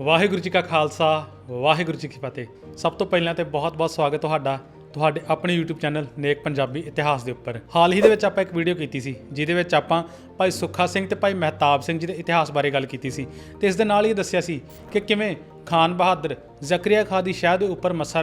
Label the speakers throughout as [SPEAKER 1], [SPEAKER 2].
[SPEAKER 1] ਵਾਹਿਗੁਰੂ ਜੀ ਕਾ ਖਾਲਸਾ, ਵਾਹਿਗੁਰੂ ਜੀ ਕੀ ਫਤਿਹ। ਸਭ ਤੋਂ ਪਹਿਲਾਂ ਤੇ ਬਹੁਤ-ਬਹੁਤ ਸਵਾਗਤ ਤੁਹਾਡਾ, ਤੁਹਾਡੇ ਆਪਣੇ YouTube ਚੈਨਲ ਨੇਕ ਪੰਜਾਬੀ ਇਤਿਹਾਸ ਦੇ ਉੱਪਰ। ਹਾਲ ਹੀ ਦੇ ਵਿੱਚ ਆਪਾਂ ਇੱਕ ਵੀਡੀਓ ਕੀਤੀ ਸੀ, ਜਿਹਦੇ ਵਿੱਚ ਆਪਾਂ ਭਾਈ ਸੁੱਖਾ ਸਿੰਘ ਤੇ ਭਾਈ ਮਹਿਤਾਬ ਸਿੰਘ ਜੀ ਦੇ ਇਤਿਹਾਸ ਬਾਰੇ ਗੱਲ ਕੀਤੀ ਸੀ ਤੇ ਇਸ ਦੇ ਨਾਲ ਹੀ ਦੱਸਿਆ ਸੀ ਕਿ ਕਿਵੇਂ ਖਾਨ ਬਹਾਦਰ ਜ਼ਕਰੀਆ ਖਾਂ ਦੀ ਸ਼ਹਿਰ ਦੇ ਉੱਪਰ ਮੱਸਾ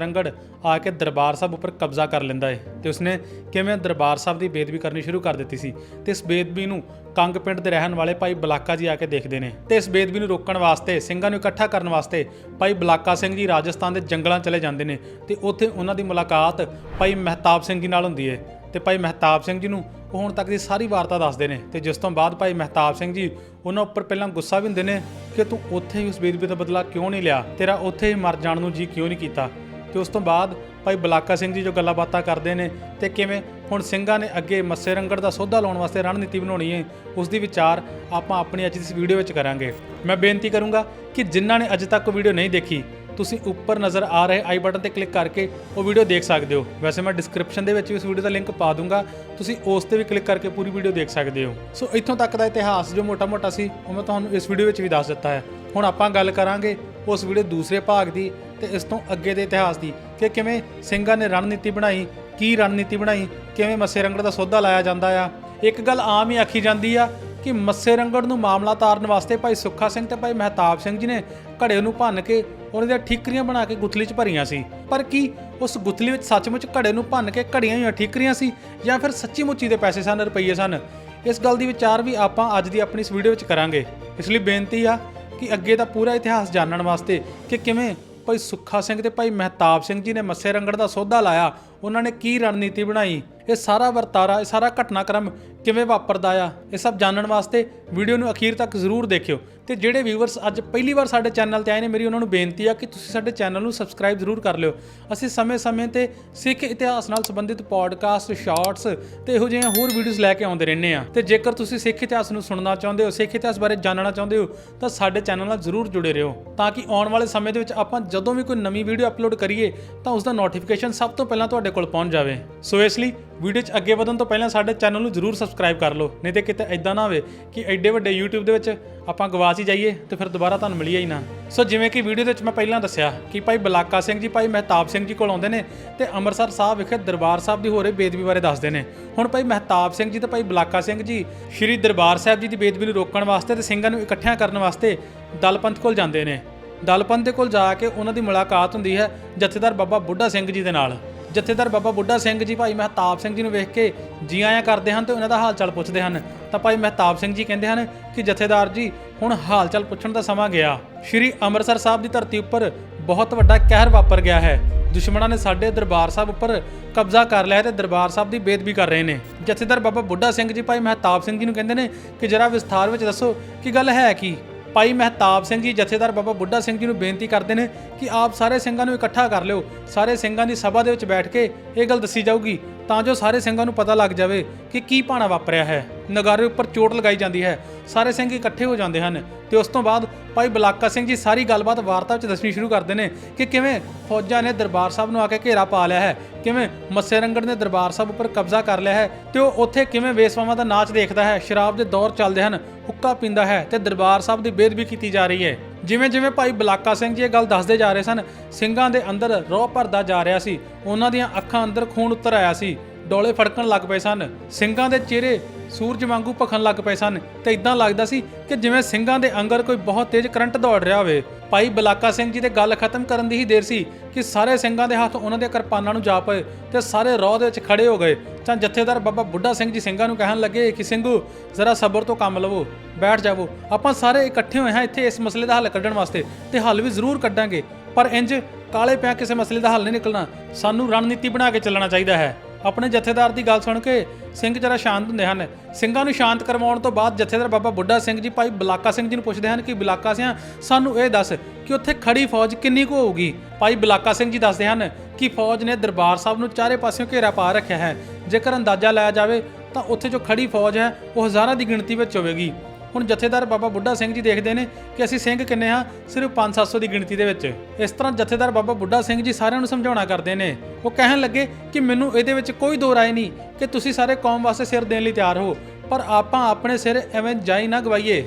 [SPEAKER 1] ਆ ਕੇ ਦਰਬਾਰ ਸਾਹਿਬ ਉੱਪਰ ਕਬਜ਼ਾ ਕਰ ਲੈਂਦਾ ਹੈ ਤੇ ਉਸਨੇ ਕਿਵੇਂ ਦਰਬਾਰ ਸਾਹਿਬ ਦੀ ਬੇਦਬੀ ਕਰਨੀ ਸ਼ੁਰੂ ਕਰ ਦਿੱਤੀ ਸੀ ਤੇ ਇਸ ਬੇਦਬੀ ਨੂੰ ਕੰਗ ਪਿੰਡ ਦੇ ਰਹਿਣ ਵਾਲੇ ਭਾਈ ਬਲਾਕਾ ਜੀ ਆ ਕੇ ਦੇਖਦੇ ਨੇ ਤੇ ਇਸ ਬੇਦਬੀ ਨੂੰ ਰੋਕਣ ਵਾਸਤੇ, ਸਿੰਘਾਂ ਨੂੰ ਇਕੱਠਾ ਕਰਨ ਵਾਸਤੇ ਭਾਈ ਬਲਾਕਾ ਸਿੰਘ ਜੀ ਰਾਜਸਥਾਨ ਦੇ ਜੰਗਲਾਂ ਚਲੇ ਜਾਂਦੇ ਨੇ ਤੇ ਉੱਥੇ ਉਹਨਾਂ ਦੀ ਮੁਲਾਕਾਤ ਭਾਈ ਮਹਿਤਾਬ ਸਿੰਘ ਜੀ ਨਾਲ ਹੁੰਦੀ ਹੈ ਤੇ ਭਾਈ ਮਹਿਤਾਬ ਸਿੰਘ ਜੀ ਨੂੰ, ਉਹ ਹੁਣ ਤੱਕ ਦੀ ਸਾਰੀ ਵਾਰਤਾ ਦੱਸਦੇ ਨੇ। ਤੇ ਜਿਸ ਤੋਂ ਬਾਅਦ ਭਾਈ ਮਹਿਤਾਬ ਸਿੰਘ ਜੀ, ਉਹਨਾਂ ਉੱਪਰ ਪਹਿਲਾਂ ਗੁੱਸਾ ਵੀ ਹੁੰਦੇ ਨੇ ਕਿ ਤੂੰ ਉੱਥੇ ਹੀ ਉਸ ਬੇਦਬੀ ਦਾ ਬਦਲਾ ਕਿਉਂ ਨਹੀਂ ਲਿਆ? ਤੇਰਾ ਉੱਥੇ ਹੀ ਮਰ ਜਾਣ ਨੂੰ ਜੀ ਕਿਉਂ ਨਹੀਂ ਕੀਤਾ? ਤੇ ਉਸ ਤੋਂ ਬਾਅਦ ਭਾਈ ਬਲਾਕਾ ਸਿੰਘ ਜੀ ਜੋ ਗੱਲਾਂ ਬਾਤਾਂ ਕਰਦੇ ਨੇ ਤੇ ਕਿਵੇਂ ਹੁਣ ਸਿੰਘਾਂ ਨੇ ਅੱਗੇ ਮੱਸੇ ਰੰਗੜ ਦਾ ਸੌਦਾ ਲਾਉਣ ਵਾਸਤੇ ਰਣਨੀਤੀ ਬਣਾਉਣੀ ਹੈ, ਉਸ ਦੀ ਵਿਚਾਰ ਆਪਾਂ ਆਪਣੀ ਅੱਜ ਦੀ ਇਸ ਵੀਡੀਓ ਵਿੱਚ ਕਰਾਂਗੇ। ਮੈਂ ਬੇਨਤੀ ਕਰੂੰਗਾ ਕਿ ਜਿਨ੍ਹਾਂ ਨੇ ਅਜੇ ਤੱਕ ਵੀਡੀਓ ਨਹੀਂ ਦੇਖੀ ਤੁਸੀਂ ਉੱਪਰ ਨਜ਼ਰ ਆ ਰਹੇ ਆਈ ਬਟਨ ਤੇ ਕਲਿੱਕ ਕਰਕੇ ਉਹ ਵੀਡੀਓ ਦੇਖ ਸਕਦੇ ਹੋ। ਵੈਸੇ ਮੈਂ ਡਿਸਕ੍ਰਿਪਸ਼ਨ ਦੇ ਵਿੱਚ ਵੀ ਉਸ ਵੀਡੀਓ ਦਾ ਲਿੰਕ ਪਾ ਦੂੰਗਾ। ਤੁਸੀਂ ਉਸ ਤੇ ਵੀ ਕਲਿੱਕ ਕਰਕੇ ਪੂਰੀ ਵੀਡੀਓ ਦੇਖ ਸਕਦੇ ਹੋ। ਸੋ ਇੱਥੋਂ ਤੱਕ ਦਾ ਇਤਿਹਾਸ ਜੋ ਮੋਟਾ-ਮੋਟਾ ਸੀ, ਉਹ ਮੈਂ ਤੁਹਾਨੂੰ ਇਸ ਵੀਡੀਓ ਵਿੱਚ ਵੀ ਦੱਸ ਦਿੱਤਾ ਹੈ। ਹੁਣ ਆਪਾਂ ਗੱਲ ਕਰਾਂਗੇ ਉਸ ਵੀਡੀਓ ਦੂਸਰੇ ਭਾਗ ਦੀ ਤੇ ਇਸ ਤੋਂ ਅੱਗੇ ਦੇ ਇਤਿਹਾਸ ਦੀ ਕਿ ਕਿਵੇਂ ਸਿੰਘਾਂ ਨੇ ਰਣਨੀਤੀ ਬਣਾਈ, ਕੀ ਰਣਨੀਤੀ ਬਣਾਈ, ਕਿਵੇਂ ਮੱਸੇ ਰੰਗੜ ਦਾ ਸੌਦਾ ਲਾਇਆ ਜਾਂਦਾ ਆ। ਇੱਕ ਗੱਲ ਆਮ ਹੀ ਆਖੀ ਜਾਂਦੀ ਆ ਕਿ ਮੱਸੇ ਰੰਗੜ ਨੂੰ ਮਾਮਲਾ ਤਾਰਨ ਵਾਸਤੇ ਭਾਈ ਸੁੱਖਾ ਸਿੰਘ ਤੇ ਭਾਈ ਮਹਿਤਾਬ ਸਿੰਘ ਜੀ ਨੇ ਘੜੇ ਨੂੰ ਭੰਨ ਕੇ ਉਹਨਾਂ ਦੀਆਂ ਠੀਕਰੀਆਂ ਬਣਾ ਕੇ ਗੁੱਥਲੀ 'ਚ ਭਰੀਆਂ ਸੀ। ਪਰ ਕੀ ਉਸ ਗੁੱਥਲੀ ਵਿੱਚ ਸੱਚਮੁੱਚ ਘੜੇ ਨੂੰ ਭੰਨ ਕੇ ਘੜੀਆਂ ਹੋਈਆਂ ਠੀਕਰੀਆਂ ਸੀ ਜਾਂ ਫਿਰ ਸੱਚੀ ਮੁੱਚੀ ਦੇ ਪੈਸੇ ਸਨ, ਰੁਪਈਏ ਸਨ? ਇਸ ਗੱਲ ਦੀ ਵਿਚਾਰ ਵੀ ਆਪਾਂ ਅੱਜ ਦੀ ਆਪਣੀ ਇਸ ਵੀਡੀਓ ਵਿੱਚ ਕਰਾਂਗੇ। ਇਸ ਲਈ ਬੇਨਤੀ ਆ ਕਿ ਅੱਗੇ ਦਾ ਪੂਰਾ ਇਤਿਹਾਸ ਜਾਣਨ ਵਾਸਤੇ ਕਿ ਕਿਵੇਂ ਭਾਈ ਸੁੱਖਾ ਸਿੰਘ ਤੇ ਭਾਈ ਮਹਿਤਾਬ ਸਿੰਘ ਜੀ ਨੇ ਮੱਸੇ ਰੰਗੜ ਦਾ ਸੌਦਾ ਲਾਇਆ। ਉਹਨਾਂ ਨੇ ਕੀ ਰਣਨੀਤੀ ਬਣਾਈ? ਇਹ ਸਾਰਾ ਵਰਤਾਰਾ, ਇਹ ਸਾਰਾ ਘਟਨਾਕ੍ਰਮ ਕਿਵੇਂ ਵਾਪਰਦਾ ਆ? ਇਹ ਸਭ ਜਾਣਨ ਵਾਸਤੇ ਵੀਡੀਓ ਨੂੰ ਅਖੀਰ ਤੱਕ ਜ਼ਰੂਰ ਦੇਖਿਓ। ਤੇ ਜਿਹੜੇ ਵਿਊਅਰਸ ਅੱਜ ਪਹਿਲੀ ਵਾਰ ਸਾਡੇ ਚੈਨਲ ਤੇ ਆਏ ਨੇ, ਮੇਰੀ ਉਹਨਾਂ ਨੂੰ ਬੇਨਤੀ ਆ ਕਿ ਤੁਸੀਂ ਸਾਡੇ ਚੈਨਲ ਨੂੰ ਸਬਸਕ੍ਰਾਈਬ ਜ਼ਰੂਰ ਕਰ ਲਿਓ। ਅਸੀਂ ਸਮੇਂ-ਸਮੇਂ ਤੇ ਸਿੱਖ ਇਤਿਹਾਸ ਨਾਲ ਸੰਬੰਧਿਤ ਪੋਡਕਾਸਟ ਸ਼ਾਰਟਸ ਤੇ ਇਹੋ ਜਿਹੀਆਂ ਹੋਰ ਵੀਡੀਓਜ਼ ਲੈ ਕੇ ਆਉਂਦੇ ਰਹਿੰਦੇ ਆ। ਤੇ ਜੇਕਰ ਤੁਸੀਂ ਸਿੱਖ ਇਤਿਹਾਸ ਨੂੰ ਸੁਣਨਾ ਚਾਹੁੰਦੇ ਹੋ, ਸਿੱਖ ਇਤਿਹਾਸ ਬਾਰੇ ਜਾਣਨਾ ਚਾਹੁੰਦੇ ਹੋ, ਤਾਂ ਸਾਡੇ ਚੈਨਲ ਨਾਲ ਜ਼ਰੂਰ ਜੁੜੇ ਰਹੋ। ਤਾਂ ਕਿ ਆਉਣ ਵਾਲੇ ਸਮੇਂ ਦੇ ਵਿੱਚ ਆਪਾਂ ਜਦੋਂ ਵੀ ਕੋਈ ਨਵੀਂ ਵੀਡੀਓ ਅਪਲੋਡ ਕਰੀਏ, ਤਾਂ ਉਸ ਦਾ ਨੋਟੀਫਿਕੇਸ਼ਨ ਸਭ ਤੋਂ ਪਹਿਲਾਂ ਤੁਹਾਡੇ ਕੋਲ ਪਹੁੰਚ ਜਾਵੇ। ਸੋ ਇਸ ਲਈ ਵੀਡੀਓ 'ਚ ਅੱਗੇ ਵਧਣ ਤੋਂ ਪਹਿਲਾਂ ਸਾਡੇ ਚੈਨਲ ਨੂੰ ਜ਼ਰੂਰ ਸਬਸਕ੍ਰਾਈਬ ਕਰ ਲਓ, ਨਹੀਂ ਤੇ ਕਿਤੇ ਐਦਾਂ ਨਾ ਹੋਵੇ ਕਿ ਐਡੇ ਵੱਡੇ YouTube ਦੇ ਵਿੱਚ ਆਪਾਂ ਗਵਾਚ ਹੀ ਜਾਈਏ ਤੇ ਫਿਰ ਦੁਬਾਰਾ ਤੁਹਾਨੂੰ ਮਿਲੀਏ ਹੀ ਨਾ। ਸੋ ਜਿਵੇਂ ਕਿ ਵੀਡੀਓ ਦੇ ਵਿੱਚ ਮੈਂ ਪਹਿਲਾਂ ਦੱਸਿਆ ਕਿ ਭਾਈ ਬਲਾਕਾ ਸਿੰਘ ਜੀ, ਭਾਈ ਮਹਿਤਾਬ ਸਿੰਘ ਜੀ ਕੋਲ ਆਉਂਦੇ ਨੇ ਤੇ ਅੰਮ੍ਰਿਤਸਰ ਸਾਹਿਬ ਵਿਖੇ ਦਰਬਾਰ ਸਾਹਿਬ ਦੀ ਹੋ ਰਹੀ ਬੇਦਬੀ ਬਾਰੇ ਦੱਸਦੇ ਨੇ। ਹੁਣ ਭਾਈ ਮਹਿਤਾਬ ਸਿੰਘ ਜੀ ਤੇ ਭਾਈ ਬਲਾਕਾ ਸਿੰਘ ਜੀ ਸ਼੍ਰੀ ਦਰਬਾਰ ਸਾਹਿਬ ਜੀ ਦੀ ਬੇਦਬੀ ਨੂੰ ਰੋਕਣ ਵਾਸਤੇ ਤੇ ਸਿੰਘਾਂ ਨੂੰ ਇਕੱਠਿਆਂ ਕਰਨ ਵਾਸਤੇ ਦਲਪੰਥ ਕੋਲ ਜਾਂਦੇ ਨੇ। ਦਲਪੰਥ ਦੇ ਕੋਲ ਜਾ ਕੇ ਉਹਨਾਂ ਦੀ ਮੁਲਾਕਾਤ ਹੁੰਦੀ ਹੈ ਜਥੇਦਾਰ ਬਾਬਾ ਬੁੱਢਾ ਸਿੰਘ ਜੀ ਦੇ ਨਾਲ। ਜਥੇਦਾਰ ਬਾਬਾ ਬੁੱਢਾ ਸਿੰਘ ਜੀ, ਭਾਈ ਮਹਿਤਾਬ ਸਿੰਘ ਜੀ ਨੂੰ ਵੇਖ ਕੇ ਜੀ ਆਇਆਂ ਕਰਦੇ ਹਨ ਤੇ ਉਹਨਾਂ ਦਾ ਹਾਲ ਚਾਲ ਪੁੱਛਦੇ ਹਨ। ਤਾਂ ਭਾਈ ਮਹਿਤਾਬ ਸਿੰਘ ਜੀ ਕਹਿੰਦੇ ਹਨ ਕਿ ਜਥੇਦਾਰ ਜੀ, ਹੁਣ ਹਾਲ ਚਾਲ ਪੁੱਛਣ ਦਾ ਸਮਾਂ ਗਿਆ। ਸ਼੍ਰੀ ਅੰਮ੍ਰਿਤਸਰ ਸਾਹਿਬ ਦੀ ਧਰਤੀ ਉੱਪਰ ਬਹੁਤ ਵੱਡਾ ਕਹਿਰ ਵਾਪਰ ਗਿਆ ਹੈ। ਦੁਸ਼ਮਣਾਂ ਨੇ ਸਾਡੇ ਦਰਬਾਰ ਸਾਹਿਬ ਉੱਪਰ ਕਬਜ਼ਾ ਕਰ ਲਿਆ ਹੈ ਤੇ ਦਰਬਾਰ ਸਾਹਿਬ ਦੀ ਬੇਦਬੀ ਕਰ ਰਹੇ ਨੇ। ਜਥੇਦਾਰ ਬਾਬਾ ਬੁੱਢਾ ਸਿੰਘ ਜੀ, ਭਾਈ ਮਹਿਤਾਬ ਸਿੰਘ ਜੀ ਨੂੰ ਕਹਿੰਦੇ ਨੇ ਕਿ ਜਰਾ ਵਿਸਥਾਰ ਵਿੱਚ ਦੱਸੋ ਕਿ ਗੱਲ ਹੈ ਕੀ? ਭਾਈ ਮਹਿਤਾਬ ਸਿੰਘ ਜੀ, ਜਥੇਦਾਰ ਬਾਬਾ ਬੁੱਢਾ ਸਿੰਘ ਜੀ ਨੂੰ ਬੇਨਤੀ ਕਰਦੇ ਨੇ ਕਿ ਆਪ ਸਾਰੇ ਸਿੰਘਾਂ ਨੂੰ ਇਕੱਠਾ ਕਰ ਲਿਓ। ਸਾਰੇ ਸਿੰਘਾਂ ਦੀ ਸਭਾ ਦੇ ਵਿੱਚ ਬੈਠ ਕੇ ਇਹ ਗੱਲ ਦੱਸੀ ਜਾਊਗੀ। ਤਾਂ ਜੋ ਸਾਰੇ ਸਿੰਘਾਂ ਨੂੰ ਪਤਾ ਲੱਗ ਜਾਵੇ ਕਿ ਕੀ ਭਾਣਾ ਵਾਪਰਿਆ ਹੈ। ਨਗਾਰੇ ਉੱਪਰ ਚੋਟ ਲਗਾਈ ਜਾਂਦੀ ਹੈ। ਸਾਰੇ ਸਿੰਘ ਇਕੱਠੇ ਹੋ ਜਾਂਦੇ ਹਨ ਤੇ ਉਸ ਤੋਂ ਬਾਅਦ ਭਾਈ ਬਲਾਕਾ ਸਿੰਘ ਜੀ ਸਾਰੀ ਗੱਲਬਾਤ ਵਾਰਤਾ ਵਿੱਚ ਦੱਸਣੀ ਸ਼ੁਰੂ ਕਰਦੇ ਨੇ ਕਿ ਕਿਵੇਂ ਫੌਜਾਂ ਨੇ ਦਰਬਾਰ ਸਾਹਿਬ ਨੂੰ ਆ ਕੇ ਘੇਰਾ ਪਾ ਲਿਆ ਹੈ, ਕਿਵੇਂ ਮੱਸੇ ਰੰਗੜ ਨੇ ਦਰਬਾਰ ਸਾਹਿਬ ਉੱਪਰ ਕਬਜ਼ਾ ਕਰ ਲਿਆ ਹੈ ਤੇ ਉਹ ਉੱਥੇ ਕਿਵੇਂ ਵੇਸਵਾਵਾਂ ਦਾ ਨਾਚ ਦੇਖਦਾ ਹੈ, ਸ਼ਰਾਬ ਦੇ ਦੌਰ ਚੱਲਦੇ ਹਨ, ਹੁੱਕਾ ਪੀਂਦਾ ਹੈ ਤੇ ਦਰਬਾਰ ਸਾਹਿਬ ਦੀ ਬੇਦਬੀ ਕੀਤੀ ਜਾ ਰਹੀ ਹੈ। ਜਿਵੇਂ ਜਿਵੇਂ ਭਾਈ ਬਲਾਕਾ ਸਿੰਘ ਜੀ ਇਹ ਗੱਲ ਦੱਸਦੇ ਜਾ ਰਹੇ ਸਨ, ਸਿੰਘਾਂ ਦੇ ਅੰਦਰ ਰੋਹ ਭਰਦਾ ਜਾ ਰਿਹਾ ਸੀ, ਉਹਨਾਂ ਦੀਆਂ ਅੱਖਾਂ ਅੰਦਰ ਖੂਨ ਉਤਰ ਆਇਆ ਸੀ। ਡੋਲੇ ਫੜਕਣ ਲੱਗ ਪਏ ਸਨ। ਸਿੰਘਾਂ ਦੇ ਚਿਹਰੇ ਸੂਰਜ ਵਾਂਗੂ ਭਖਣ ਲੱਗ ਪਏ ਸਨ ਤੇ ਇਦਾਂ ਲੱਗਦਾ ਸੀ ਕਿ ਜਿਵੇਂ ਸਿੰਘਾਂ ਦੇ ਅੰਗਰ ਕੋਈ ਬਹੁਤ ਤੇਜ਼ ਕਰੰਟ ਦੌੜ ਰਿਹਾ ਹੋਵੇ। ਭਾਈ ਬਲਾਕਾ ਸਿੰਘ ਜੀ ਦੇ ਗੱਲ ਖਤਮ ਕਰਨ ਦੀ ਹੀ ਦੇਰ ਸੀ ਕਿ ਸਾਰੇ ਸਿੰਘਾਂ ਦੇ ਹੱਥ ਉਹਨਾਂ ਦੇ ਕਿਰਪਾਨਾਂ ਨੂੰ ਜਾ ਪਏ ਤੇ ਸਾਰੇ ਰੋਹ ਦੇ ਵਿੱਚ ਖੜੇ ਹੋ ਗਏ। ਤਾਂ ਜਥੇਦਾਰ ਬਾਬਾ ਬੁੱਢਾ ਸਿੰਘ ਜੀ ਸਿੰਘਾਂ ਨੂੰ ਕਹਿਣ ਲੱਗੇ ਕਿ ਸਿੰਘੂ, ਜ਼ਰਾ ਸਬਰ ਤੋਂ ਕੰਮ ਲਵੋ, ਬੈਠ ਜਾਵੋ। ਆਪਾਂ ਸਾਰੇ ਇਕੱਠੇ ਹੋਏ ਹਾਂ ਇੱਥੇ ਇਸ ਮਸਲੇ ਦਾ ਹੱਲ ਕੱਢਣ ਵਾਸਤੇ ਤੇ ਹੱਲ ਵੀ ਜ਼ਰੂਰ ਕੱਢਾਂਗੇ। ਪਰ ਇੰਜ ਕਾਲੇ ਪਿਆ ਕਿਸੇ ਮਸਲੇ ਦਾ ਹੱਲ ਨਹੀਂ ਨਿਕਲਣਾ। ਸਾਨੂੰ ਰਣਨੀਤੀ ਬਣਾ ਕੇ ਚੱਲਣਾ ਚਾਹੀਦਾ ਹੈ। ਆਪਣੇ ਜਥੇਦਾਰ ਦੀ ਗੱਲ ਸੁਣ ਕੇ ਸਿੰਘ ਜਰਾ ਸ਼ਾਂਤ ਹੁੰਦੇ ਹਨ। ਸਿੰਘਾਂ ਨੂੰ ਸ਼ਾਂਤ ਕਰਵਾਉਣ ਤੋਂ ਬਾਅਦ ਜਥੇਦਾਰ ਬਾਬਾ ਬੁੱਢਾ ਸਿੰਘ ਜੀ, ਭਾਈ ਬਲਾਕਾ ਸਿੰਘ ਜੀ ਨੂੰ ਪੁੱਛਦੇ ਹਨ ਕਿ ਬਲਾਕਾ ਸਿਆਂ, ਸਾਨੂੰ ਇਹ ਦੱਸ ਕਿ ਉੱਥੇ ਖੜੀ ਫੌਜ ਕਿੰਨੀ ਕੁ ਹੋਊਗੀ? ਭਾਈ ਬਲਾਕਾ ਸਿੰਘ ਜੀ ਦੱਸਦੇ ਹਨ ਕਿ ਫੌਜ ਨੇ ਦਰਬਾਰ ਸਾਹਿਬ ਨੂੰ ਚਾਰੇ ਪਾਸਿਓਂ ਘੇਰਾ ਪਾ ਰੱਖਿਆ ਹੈ। ਜੇਕਰ ਅੰਦਾਜ਼ਾ ਲਾਇਆ ਜਾਵੇ ਤਾਂ ਉੱਥੇ ਜੋ ਖੜੀ ਫੌਜ ਹੈ, ਉਹ ਹਜ਼ਾਰਾਂ ਦੀ ਗਿਣਤੀ ਵਿੱਚ ਹੋਵੇਗੀ। ਹੁਣ ਜਥੇਦਾਰ ਬਾਬਾ ਬੁੱਢਾ ਸਿੰਘ ਜੀ ਦੇਖਦੇ ਨੇ ਕਿ ਅਸੀਂ ਸਿੰਘ ਕਿੰਨੇ ਹਾਂ? ਸਿਰਫ 5-700 ਦੀ ਗਿਣਤੀ ਦੇ ਵਿੱਚ। ਇਸ ਤਰ੍ਹਾਂ ਜਥੇਦਾਰ ਬਾਬਾ ਬੁੱਢਾ ਸਿੰਘ ਜੀ ਸਾਰਿਆਂ ਨੂੰ ਸਮਝਾਉਣਾ ਕਰਦੇ ਨੇ। ਉਹ ਕਹਿਣ ਲੱਗੇ ਕਿ ਮੈਨੂੰ ਇਹਦੇ ਵਿੱਚ ਕੋਈ ਦੋ ਰਾਏ ਨਹੀਂ ਕਿ ਤੁਸੀਂ ਸਾਰੇ ਕੌਮ ਵਾਸਤੇ ਸਿਰ ਦੇਣ ਲਈ ਤਿਆਰ ਹੋ, ਪਰ ਆਪਾਂ ਆਪਣੇ ਸਿਰ ਐਵੇਂ ਜਾਈ ਨਾ ਗਵਾਈਏ।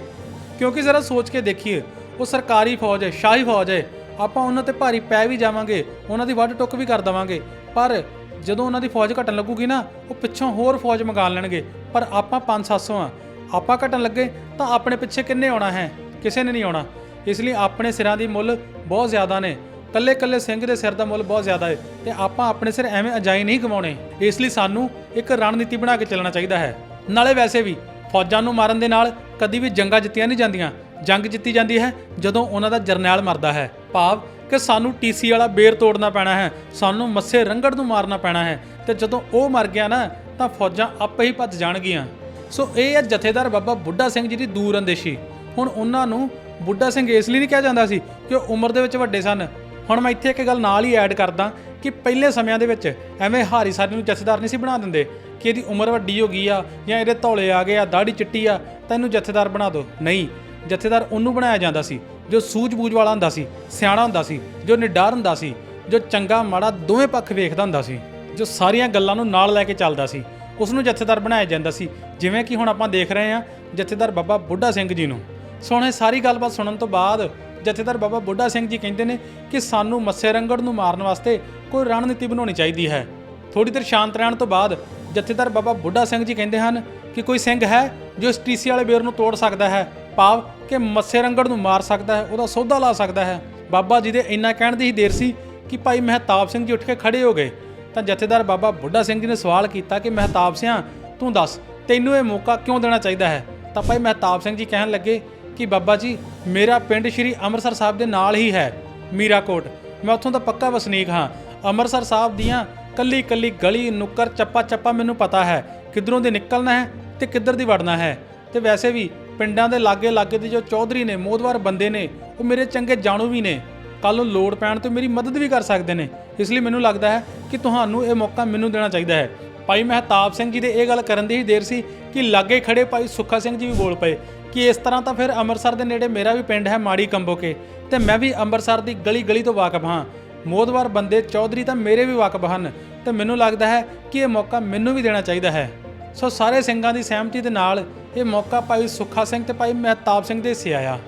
[SPEAKER 1] ਕਿਉਂਕਿ ਜ਼ਰਾ ਸੋਚ ਕੇ ਦੇਖੀਏ, ਉਹ ਸਰਕਾਰੀ ਫੌਜ ਹੈ, ਸ਼ਾਹੀ ਫੌਜ ਹੈ। ਆਪਾਂ ਉਹਨਾਂ ਤੇ ਭਾਰੀ ਪੈ ਵੀ ਜਾਵਾਂਗੇ, ਉਹਨਾਂ ਦੀ ਵੱਢ ਟੁੱਕ ਵੀ ਕਰ ਦੇਵਾਂਗੇ। ਪਰ ਜਦੋਂ ਉਹਨਾਂ ਦੀ ਫੌਜ ਘਟਣ ਲੱਗੂਗੀ ਨਾ, ਉਹ ਪਿੱਛੋਂ ਹੋਰ ਫੌਜ ਮੰਗਾ ਲੈਣਗੇ, ਪਰ ਆਪਾਂ 5-700 ਆ ਆਪਾਂ ਘਟਣ ਲੱਗੇ ਤਾਂ ਆਪਣੇ ਪਿੱਛੇ ਕਿੰਨੇ ਆਉਣਾ ਹੈ? ਕਿਸੇ ਨੇ ਨਹੀਂ ਆਉਣਾ। ਇਸ ਲਈ ਆਪਣੇ ਸਿਰਾਂ ਦੀ ਮੁੱਲ ਬਹੁਤ ਜ਼ਿਆਦਾ ਨੇ। ਕੱਲੇ ਕੱਲੇ ਸਿੰਘ ਦੇ ਸਿਰ ਦਾ ਮੁੱਲ ਬਹੁਤ ਜ਼ਿਆਦਾ ਹੈ ਤੇ ਆਪਾਂ ਆਪਣੇ ਸਿਰ ਐਵੇਂ ਅਜਾਈ ਨਹੀਂ ਗਵਾਉਣੇ। ਇਸ ਲਈ ਸਾਨੂੰ ਇੱਕ ਰਣਨੀਤੀ ਬਣਾ ਕੇ ਚੱਲਣਾ ਚਾਹੀਦਾ ਹੈ। ਨਾਲੇ ਵੈਸੇ ਵੀ ਫੌਜਾਂ ਨੂੰ ਮਾਰਨ ਦੇ ਨਾਲ ਕਦੀ ਵੀ ਜੰਗਾਂ ਜਿੱਤੀਆਂ ਨਹੀਂ ਜਾਂਦੀਆਂ। ਜੰਗ ਜਿੱਤੀ ਜਾਂਦੀ ਹੈ ਜਦੋਂ ਉਹਨਾਂ ਦਾ ਜਰਨੈਲ ਮਰਦਾ ਹੈ। ਭਾਵ ਕਿ ਸਾਨੂੰ ਟੀਸੀ ਵਾਲਾ ਬੇਰ ਤੋੜਨਾ ਪੈਣਾ ਹੈ। ਸਾਨੂੰ ਮੱਸੇ ਰੰਗੜ ਨੂੰ ਮਾਰਨਾ ਪੈਣਾ ਹੈ। ਤੇ ਜਦੋਂ ਉਹ ਮਰ ਗਿਆ ਨਾ, ਤਾਂ ਫੌਜਾਂ ਆਪੇ ਹੀ ਭੱਜ ਜਾਣਗੀਆਂ। ਸੋ ਇਹ ਆ ਜਥੇਦਾਰ ਬਾਬਾ ਬੁੱਢਾ ਸਿੰਘ ਜੀ ਦੀ ਦੂਰ ਅੰਦੇਸ਼ੀ। ਹੁਣ ਉਹਨਾਂ ਨੂੰ ਬੁੱਢਾ ਸਿੰਘ ਇਸ ਲਈ ਨਹੀਂ ਕਿਹਾ ਜਾਂਦਾ ਸੀ ਕਿ ਉਹ ਉਮਰ ਦੇ ਵਿੱਚ ਵੱਡੇ ਸਨ। ਹੁਣ ਮੈਂ ਇੱਥੇ ਇੱਕ ਗੱਲ ਨਾਲ ਹੀ ਐਡ ਕਰਦਾ ਕਿ ਪਹਿਲੇ ਸਮਿਆਂ ਦੇ ਵਿੱਚ ਐਵੇਂ ਹਾਰੀ ਸਾਡੀ ਨੂੰ ਜਥੇਦਾਰ ਨਹੀਂ ਸੀ ਬਣਾ ਦਿੰਦੇ ਕਿ ਇਹਦੀ ਉਮਰ ਵੱਡੀ ਹੋ ਗਈ ਆ ਜਾਂ ਇਹਦੇ ਧੌਲੇ ਆ ਗਏ ਆ ਦਾੜੀ ਚਿੱਟੀ ਆ, ਤਾਂ ਇਹਨੂੰ ਜਥੇਦਾਰ ਬਣਾ ਦਿਓ। ਨਹੀਂ, ਜਥੇਦਾਰ ਉਹਨੂੰ ਬਣਾਇਆ ਜਾਂਦਾ ਸੀ, ਜੋ ਸੂਝ-ਬੂਝ ਵਾਲਾ ਹੁੰਦਾ ਸੀ, ਸਿਆਣਾ ਹੁੰਦਾ ਸੀ, ਜੋ ਨਿਡਰ ਹੁੰਦਾ ਸੀ, ਜੋ ਚੰਗਾ ਮਾੜਾ ਦੋਵੇਂ ਪੱਖ ਵੇਖਦਾ ਹੁੰਦਾ ਸੀ, ਜੋ ਸਾਰੀਆਂ ਗੱਲਾਂ ਨੂੰ ਨਾਲ ਲੈ ਕੇ ਚੱਲਦਾ ਸੀ। ਉਸ ਨੂੰ ਜਥੇਦਾਰ ਬਣਾਇਆ ਜਾਂਦਾ ਸੀ। ਜਿਵੇਂ ਕਿ ਹੁਣ ਆਪਾਂ ਦੇਖ ਰਹੇ ਹਾਂ ਜਥੇਦਾਰ ਬਾਬਾ ਬੁੱਢਾ ਸਿੰਘ ਜੀ ਨੂੰ। ਸੋਹਣੇ ਸਾਰੀ ਗੱਲਬਾਤ ਸੁਣਨ ਤੋਂ ਬਾਅਦ ਜਥੇਦਾਰ ਬਾਬਾ ਬੁੱਢਾ ਸਿੰਘ ਜੀ ਕਹਿੰਦੇ ਨੇ ਕਿ ਸਾਨੂੰ ਮੱਸੇ ਰੰਗੜ ਨੂੰ ਮਾਰਨ ਵਾਸਤੇ ਕੋਈ ਰਣਨੀਤੀ ਬਣਾਉਣੀ ਚਾਹੀਦੀ ਹੈ। ਥੋੜੀ ਦੇਰ ਸ਼ਾਂਤ ਰਹਿਣ ਤੋਂ ਬਾਅਦ ਜਥੇਦਾਰ ਬਾਬਾ ਬੁੱਢਾ ਸਿੰਘ ਜੀ ਕਹਿੰਦੇ ਹਨ ਕਿ ਕੋਈ ਸਿੰਘ ਹੈ ਜੋ ਇਸ ਟੀਸੀ ਵਾਲੇ ਬੇਰ ਨੂੰ ਤੋੜ ਸਕਦਾ ਹੈ, ਭਾਵ ਕਿ ਮੱਸੇ ਰੰਗੜ ਨੂੰ ਮਾਰ ਸਕਦਾ ਹੈ, ਉਹਦਾ ਸੌਦਾ ਲਾ ਸਕਦਾ ਹੈ। ਬਾਬਾ ਜੀ ਦੇ ਇੰਨਾ ਕਹਿਣ ਦੀ ਹੀ ਦੇਰ ਸੀ ਕਿ ਭਾਈ ਮਹਿਤਾਬ ਸਿੰਘ ਜੀ ਉੱਠ ਕੇ ਖੜੇ ਹੋ ਗਏ। ਤਾਂ ਜਥੇਦਾਰ ਬਾਬਾ ਬੁੱਢਾ ਸਿੰਘ ਜੀ ਨੇ ਸਵਾਲ ਕੀਤਾ ਕਿ ਮਹਿਤਾਬ ਸਿਆਂ, ਤੂੰ ਦੱਸ, ਤੈਨੂੰ ਇਹ ਮੌਕਾ ਕਿਉਂ ਦੇਣਾ ਚਾਹੀਦਾ ਹੈ? ਤਾਂ ਭਾਈ ਮਹਿਤਾਬ ਸਿੰਘ ਜੀ ਕਹਿਣ ਲੱਗੇ ਕਿ ਬਾਬਾ ਜੀ, ਮੇਰਾ ਪਿੰਡ ਸ਼੍ਰੀ ਅੰਮ੍ਰਿਤਸਰ ਸਾਹਿਬ ਦੇ ਨਾਲ ਹੀ ਹੈ, ਮੀਰਾਕੋਟ। ਮੈਂ ਉੱਥੋਂ ਦਾ ਪੱਕਾ ਵਸਨੀਕ ਹਾਂ। ਅੰਮ੍ਰਿਤਸਰ ਸਾਹਿਬ ਦੀਆਂ ਕੱਲੀ ਕੱਲੀ ਗਲੀ, ਨੁੱਕਰ ਚੱਪਾ ਚੱਪਾ ਮੈਨੂੰ ਪਤਾ ਹੈ। ਕਿੱਧਰੋਂ ਦੀ ਨਿਕਲਣਾ ਹੈ ਤੇ ਕਿੱਧਰ ਦੀ ਵੜਨਾ ਹੈ? ਤੇ ਵੈਸੇ ਵੀ ਪਿੰਡਾਂ ਦੇ ਲਾਗੇ ਲਾਗੇ ਦੇ ਜੋ ਚੌਧਰੀ ਨੇ ਮੋਦਵਾਰ ਬੰਦੇ ਨੇ, ਉਹ ਮੇਰੇ ਚੰਗੇ ਜਾਣੂ ਵੀ ਨੇ। ਕੱਲ ਨੂੰ ਲੋੜ ਪੈਣ ਤੇ ਮੇਰੀ ਮਦਦ ਵੀ ਕਰ ਸਕਦੇ ਨੇ। ਇਸ ਲਈ ਮੈਨੂੰ ਲੱਗਦਾ ਹੈ ਕਿ ਤੁਹਾਨੂੰ ਇਹ ਮੌਕਾ ਮੈਨੂੰ ਦੇਣਾ ਚਾਹੀਦਾ ਹੈ। ਭਾਈ ਮਹਿਤਾਬ ਸਿੰਘ ਜੀ ਦੇ ਇਹ ਗੱਲ ਕਰਨ ਦੀ ਹੀ ਦੇਰ ਸੀ ਕਿ ਲਾਗੇ ਖੜੇ ਭਾਈ ਸੁੱਖਾ ਸਿੰਘ ਜੀ ਵੀ ਬੋਲ ਪਏ ਕਿ ਇਸ ਤਰ੍ਹਾਂ ਤਾਂ ਫਿਰ ਅੰਮ੍ਰਿਤਸਰ ਦੇ ਨੇੜੇ ਮੇਰਾ ਵੀ ਪਿੰਡ ਹੈ ਮਾੜੀ ਕੰਬੋਕੇ ਤੇ ਮੈਂ ਵੀ ਅੰਮ੍ਰਿਤਸਰ ਦੀ ਗਲੀ ਗਲੀ ਤੋਂ ਵਾਕਿਫ ਹਾਂ। ਮੋਦਵਾਰ ਬੰਦੇ ਚੌਧਰੀ ਤਾਂ ਮੇਰੇ ਵੀ ਵਾਕਿਫ ਹਨ ਤੇ ਮੈਨੂੰ ਲੱਗਦਾ ਹੈ ਕਿ ਇਹ ਮੌਕਾ ਮੈਨੂੰ ਵੀ ਦੇਣਾ ਚਾਹੀਦਾ ਹੈ। ਸੋ ਸਾਰੇ ਸਿੰਘਾਂ ਦੀ ਸਹਿਮਤੀ ਦੇ ਨਾਲ ਇਹ ਮੌਕਾ ਭਾਈ ਸੁੱਖਾ ਸਿੰਘ ਤੇ ਭਾਈ ਮਹਿਤਾਬ ਸਿੰਘ ਦੇ ਹਿੱਸੇ ਆਇਆ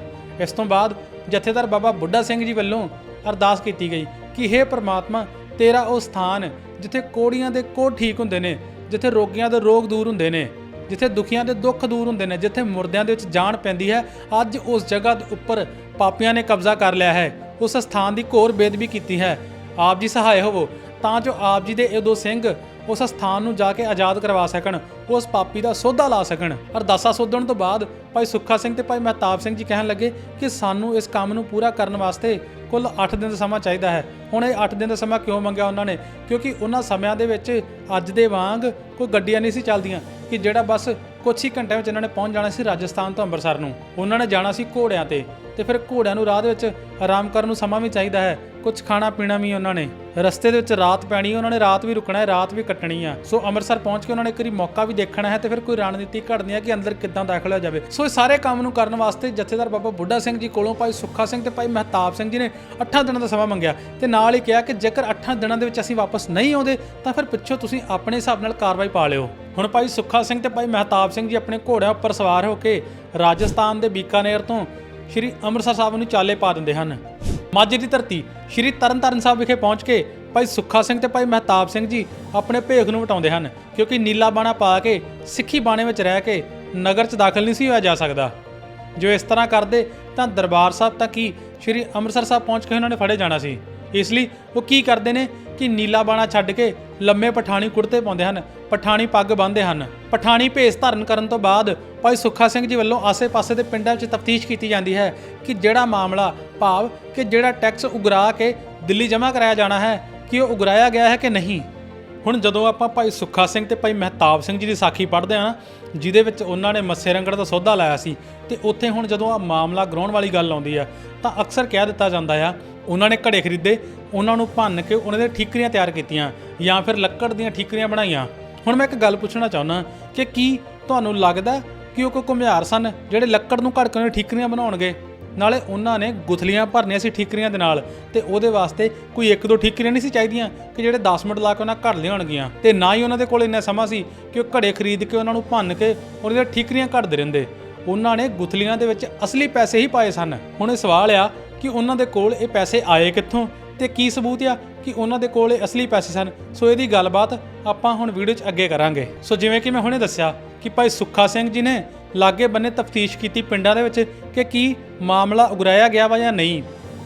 [SPEAKER 1] ਇਸ ਤੋਂ ਬਾਅਦ ਜਥੇਦਾਰ ਬਾਬਾ ਬੁੱਢਾ ਸਿੰਘ ਜੀ ਵੱਲੋਂ ਅਰਦਾਸ ਕੀਤੀ ਗਈ ਕਿ हे ਪ੍ਰਮਾਤਮਾ, ਤੇਰਾ ਉਹ ਸਥਾਨ ਜਿੱਥੇ ਕੋੜੀਆਂ ਦੇ ਕੋੜ ਠੀਕ ਹੁੰਦੇ ਨੇ, ਜਿੱਥੇ ਰੋਗੀਆਂ ਦੇ ਰੋਗ ਦੂਰ ਹੁੰਦੇ ਨੇ, ਜਿੱਥੇ ਦੁਖੀਆਂ ਦੇ ਦੁੱਖ ਦੂਰ ਹੁੰਦੇ ਨੇ, ਜਿੱਥੇ ਮੁਰਦਿਆਂ ਦੇ ਵਿੱਚ ਜਾਨ ਪੈਂਦੀ ਹੈ, ਅੱਜ ਉਸ ਜਗ੍ਹਾ ਦੇ ਉੱਪਰ ਪਾਪੀਆਂ ਨੇ ਕਬਜ਼ਾ ਕਰ ਲਿਆ ਹੈ, ਉਸ ਸਥਾਨ ਦੀ ਘੋਰ ਬੇਦਬੀ ਕੀਤੀ ਹੈ। ਆਪ ਜੀ ਸਹਾਇ ਹੋਵੋ, ਤਾਂ ਜੋ ਆਪ ਜੀ ਦੇ ਇਹ ਦੋ ਸਿੰਘ ਉਸ ਸਥਾਨ ਨੂੰ ਜਾ ਕੇ ਆਜ਼ਾਦ ਕਰਵਾ ਸਕਣ, ਉਸ ਪਾਪੀ ਦਾ ਸੋਧਾ ਲਾ ਸਕਣ। ਅਰਦਾਸਾ ਸੋਧਣ ਤੋਂ ਬਾਅਦ ਭਾਈ ਸੁੱਖਾ ਸਿੰਘ ਤੇ ਭਾਈ ਮਹਿਤਾਬ ਸਿੰਘ ਜੀ ਕਹਿਣ ਲੱਗੇ ਕਿ ਸਾਨੂੰ ਇਸ ਕੰਮ ਨੂੰ ਪੂਰਾ ਕਰਨ ਵਾਸਤੇ ਕੁੱਲ 8 ਦਿਨ ਦਾ ਸਮਾਂ ਚਾਹੀਦਾ ਹੈ। ਹੁਣ ਇਹ 8 ਦਿਨ ਦਾ ਸਮਾਂ ਕਿਉਂ ਮੰਗਿਆ ਉਹਨਾਂ ਨੇ? ਕਿਉਂਕਿ ਉਹਨਾਂ ਸਮਿਆਂ ਦੇ ਵਿੱਚ ਅੱਜ ਦੇ ਵਾਂਗ ਕੋਈ ਗੱਡੀਆਂ ਨਹੀਂ ਸੀ ਚੱਲਦੀਆਂ, ਕਿ ਜਿਹੜਾ ਬਸ ਕੁਛ ਹੀ ਘੰਟਿਆਂ ਵਿੱਚ ਇਹਨਾਂ ਨੇ ਪਹੁੰਚ ਜਾਣਾ ਸੀ ਰਾਜਸਥਾਨ ਤੋਂ ਅੰਮ੍ਰਿਤਸਰ ਨੂੰ। ਉਹਨਾਂ ਨੇ ਜਾਣਾ ਸੀ ਘੋੜਿਆਂ ਤੇ। ਤੇ ਫਿਰ ਘੋੜਿਆਂ ਨੂੰ ਰਾਹ ਦੇ ਵਿੱਚ ਆਰਾਮ ਕਰਨ ਨੂੰ ਸਮਾਂ ਵੀ ਚਾਹੀਦਾ ਹੈ। ਕੁਝ ਖਾਣਾ ਪੀਣਾ ਵੀ ਉਹਨਾਂ ਨੇ। ਰਸਤੇ ਦੇ ਵਿੱਚ ਰਾਤ ਪੈਣੀ ਉਹਨਾਂ ਨੇ ਰਾਤ ਵੀ ਰੁਕਣਾ ਹੈ, ਰਾਤ ਵੀ ਕੱਟਣੀ ਆ। ਸੋ ਅੰਮ੍ਰਿਤਸਰ ਪਹੁੰਚ ਕੇ ਉਹਨਾਂ ਨੇ ਇੱਕ ਵਾਰੀ ਮੌਕਾ ਵੀ ਦੇਖਣਾ ਹੈ ਤੇ ਫਿਰ ਕੋਈ ਰਣਨੀਤੀ ਘੜਨੀ ਹੈ ਕਿ ਅੰਦਰ ਕਿੱਦਾਂ ਦਾਖਲ ਹੋ ਜਾਵੇ। ਸੋ ਇਹ ਸਾਰੇ ਕੰਮ ਨੂੰ ਕਰਨ ਵਾਸਤੇ ਜਥੇਦਾਰ ਬਾਬਾ ਬੁੱਢਾ ਸਿੰਘ ਜੀ ਕੋਲੋਂ ਭਾਈ ਸੁੱਖਾ ਸਿੰਘ ਤੇ ਭਾਈ ਮਹਿਤਾਬ ਸਿੰਘ ਜੀ ਨੇ 8 ਦਿਨਾਂ ਦਾ ਸਮਾਂ ਮੰਗਿਆ। ਤੇ ਨਾਲ ਹੀ ਕਿਹਾ ਕਿ ਜੇਕਰ 8 ਦਿਨਾਂ ਦੇ ਵਿੱਚ ਅਸੀਂ ਵਾਪਸ ਨਹੀਂ ਆਉਂਦੇ, ਤਾਂ ਫਿਰ ਪਿੱਛੋਂ ਤੁਸੀਂ ਆਪਣੇ ਹਿਸਾਬ ਨਾਲ ਕਾਰਵਾਈ ਪਾ ਲਿਓ। ਹੁਣ ਭਾਈ ਸੁੱਖਾ ਸਿੰਘ ਤੇ ਭਾਈ ਮਹਿਤਾਬ ਸਿੰਘ ਜੀ ਆਪਣੇ ਘੋੜਿਆਂ ਉੱਪਰ ਸਵਾਰ ਹੋ ਕੇ ਰਾਜਸਥਾਨ ਦੇ ਬੀਕਾਨੇਰ ਤੋਂ ਸ਼੍ਰੀ ਅੰਮ੍ਰਿਤਸਰ ਸਾਹਿਬ ਨੂੰ ਚਾਲੇ ਪਾ ਦਿੰਦੇ ਹਨ। ਮਾਝੇ ਦੀ ਧਰਤੀ ਸ਼੍ਰੀ ਤਰਨਤਾਰਨ ਸਾਹਿਬ ਵਿਖੇ ਪਹੁੰਚ ਕੇ ਭਾਈ ਸੁੱਖਾ ਸਿੰਘ ਤੇ ਭਾਈ ਮਹਿਤਾਬ ਸਿੰਘ ਜੀ ਆਪਣੇ ਭੇਖ ਨੂੰ ਵਟਾਉਂਦੇ ਹਨ, ਕਿਉਂਕਿ ਨੀਲਾ ਬਾਣਾ ਪਾ ਕੇ ਸਿੱਖੀ ਬਾਣੇ ਵਿੱਚ ਰਹਿ ਕੇ ਨਗਰ 'ਚ ਦਾਖਲ ਨਹੀਂ ਸੀ ਹੋਇਆ ਜਾ ਸਕਦਾ। ਜੋ ਇਸ ਤਰ੍ਹਾਂ ਕਰਦੇ, ਤਾਂ ਦਰਬਾਰ ਸਾਹਿਬ ਤੱਕ ਹੀ ਸ਼੍ਰੀ ਅੰਮ੍ਰਿਤਸਰ ਸਾਹਿਬ ਪਹੁੰਚ ਕੇ ਉਹਨਾਂ ਨੇ ਫੜੇ ਜਾਣਾ ਸੀ। ਇਸ ਲਈ ਉਹ ਕੀ ਕਰਦੇ ਨੇ? ਕਿ ਨੀਲਾ ਬਾਣਾ ਛੱਡ ਕੇ ਲੰਮੇ ਪਠਾਣੀ ਕੁੜਤੇ ਪਾਉਂਦੇ ਹਨ, ਪਠਾਣੀ ਪੱਗ ਬੰਨ੍ਹਦੇ ਹਨ। ਪਠਾਣੀ ਭੇਸ ਧਾਰਨ ਕਰਨ ਤੋਂ ਬਾਅਦ ਭਾਈ ਸੁੱਖਾ ਸਿੰਘ ਜੀ ਵੱਲੋਂ ਆਸੇ-ਪਾਸੇ ਦੇ ਪਿੰਡਾਂ 'ਚ ਤਫਤੀਸ਼ ਕੀਤੀ ਜਾਂਦੀ ਹੈ ਕਿ ਜਿਹੜਾ ਮਾਮਲਾ ਭਾਵ ਕਿ ਜਿਹੜਾ ਟੈਕਸ ਉਗਰਾ ਕੇ ਦਿੱਲੀ ਜਮ੍ਹਾਂ ਕਰਾਇਆ ਜਾਣਾ ਹੈ, ਕਿ ਉਹ ਉਗਰਾਇਆ ਗਿਆ ਹੈ ਕਿ ਨਹੀਂ। ਹੁਣ ਜਦੋਂ ਆਪਾਂ ਭਾਈ ਸੁੱਖਾ ਸਿੰਘ ਤੇ ਭਾਈ ਮਹਿਤਾਬ ਸਿੰਘ ਜੀ ਦੀ ਸਾਖੀ ਪੜ੍ਹਦੇ ਆ ਜਿਹਦੇ ਵਿੱਚ ਉਹਨਾਂ ਨੇ ਮੱਸੇ ਰੰਗੜ ਦਾ ਸੌਦਾ ਲਾਇਆ ਸੀ, ਤੇ ਉੱਥੇ ਹੁਣ ਜਦੋਂ ਆ ਮਾਮਲਾ ਗਰਾਉਣ ਵਾਲੀ ਗੱਲ ਆਉਂਦੀ ਆ, ਤਾਂ ਅਕਸਰ ਕਹਿ ਦਿੱਤਾ ਜਾਂਦਾ ਆ, ਉਹਨਾਂ ਨੇ ਘੜੇ ਖਰੀਦੇ, ਉਹਨਾਂ ਨੂੰ ਭੰਨ ਕੇ ਉਹਨਾਂ ਦੇ ਠੀਕਰੀਆਂ ਤਿਆਰ ਕੀਤੀਆਂ, ਜਾਂ ਫਿਰ ਲੱਕੜ ਦੀਆਂ ਠੀਕਰੀਆਂ ਬਣਾਈਆਂ। ਹੁਣ ਮੈਂ ਇੱਕ ਗੱਲ ਪੁੱਛਣਾ ਚਾਹੁੰਦਾ ਕਿ ਕੀ ਤੁਹਾਨੂੰ ਲੱਗਦਾ ਕਿ ਉਹ ਕੋਈ ਘੁਮਿਆਰ ਸਨ, ਜਿਹੜੇ ਲੱਕੜ ਨੂੰ ਘੜ ਕੇ ਉਹਨਾਂ ਠੀਕਰੀਆਂ ਬਣਾਉਣਗੇ? ਨਾਲੇ ਉਹਨਾਂ ਨੇ ਗੁਥਲੀਆਂ ਭਰਨੀਆਂ ਸੀ ਠੀਕਰੀਆਂ ਦੇ ਨਾਲ ਤੇ ਉਹਦੇ ਵਾਸਤੇ ਕੋਈ ਇੱਕ ਦੋ ਠੀਕਰੀਆਂ ਨਹੀਂ ਸੀ ਚਾਹੀਦੀਆਂ ਕਿ ਜਿਹੜੇ 10 ਮਿੰਟ ਲਾ ਕੇ ਉਹਨਾਂ ਘੜ ਲਿਆਉਣਗੀਆਂ। ਤੇ ਨਾ ਹੀ ਉਹਨਾਂ ਦੇ ਕੋਲ ਇੰਨਾ ਸਮਾਂ ਸੀ ਕਿ ਉਹ ਘੜੇ ਖਰੀਦ ਕੇ ਉਹਨਾਂ ਨੂੰ ਭੰਨ ਕੇ ਉਹਨਾਂ ਦੀਆਂ ਠੀਕਰੀਆਂ ਘੜਦੇ ਰਹਿੰਦੇ। ਉਹਨਾਂ ਨੇ ਗੁਥਲੀਆਂ ਦੇ ਵਿੱਚ ਅਸਲੀ ਪੈਸੇ ਹੀ ਪਾਏ ਸਨ। ਹੁਣ ਇਹ ਸਵਾਲ ਆ ਕਿ ਉਹਨਾਂ ਦੇ ਕੋਲ ਇਹ ਪੈਸੇ ਆਏ ਕਿੱਥੋਂ? ਤੇ ਕੀ ਸਬੂਤ ਆ ਕਿ ਉਹਨਾਂ ਦੇ ਕੋਲ ਇਹ ਅਸਲੀ ਪੈਸੇ ਸਨ? ਸੋ ਇਹਦੀ ਗੱਲਬਾਤ ਆਪਾਂ ਹੁਣ ਵੀਡੀਓ 'ਚ ਅੱਗੇ ਕਰਾਂਗੇ। ਸੋ ਜਿਵੇਂ ਕਿ ਮੈਂ ਹੁਣੇ ਦੱਸਿਆ ਕਿ ਭਾਈ ਸੁੱਖਾ ਸਿੰਘ ਜੀ ਨੇ ਲਾਗੇ ਬੰਨੇ ਤਫਤੀਸ਼ ਕੀਤੀ ਪਿੰਡਾਂ ਦੇ ਵਿੱਚ ਕਿ ਕੀ ਮਾਮਲਾ ਉਗਰਾਇਆ ਗਿਆ ਵਾ ਜਾਂ ਨਹੀਂ।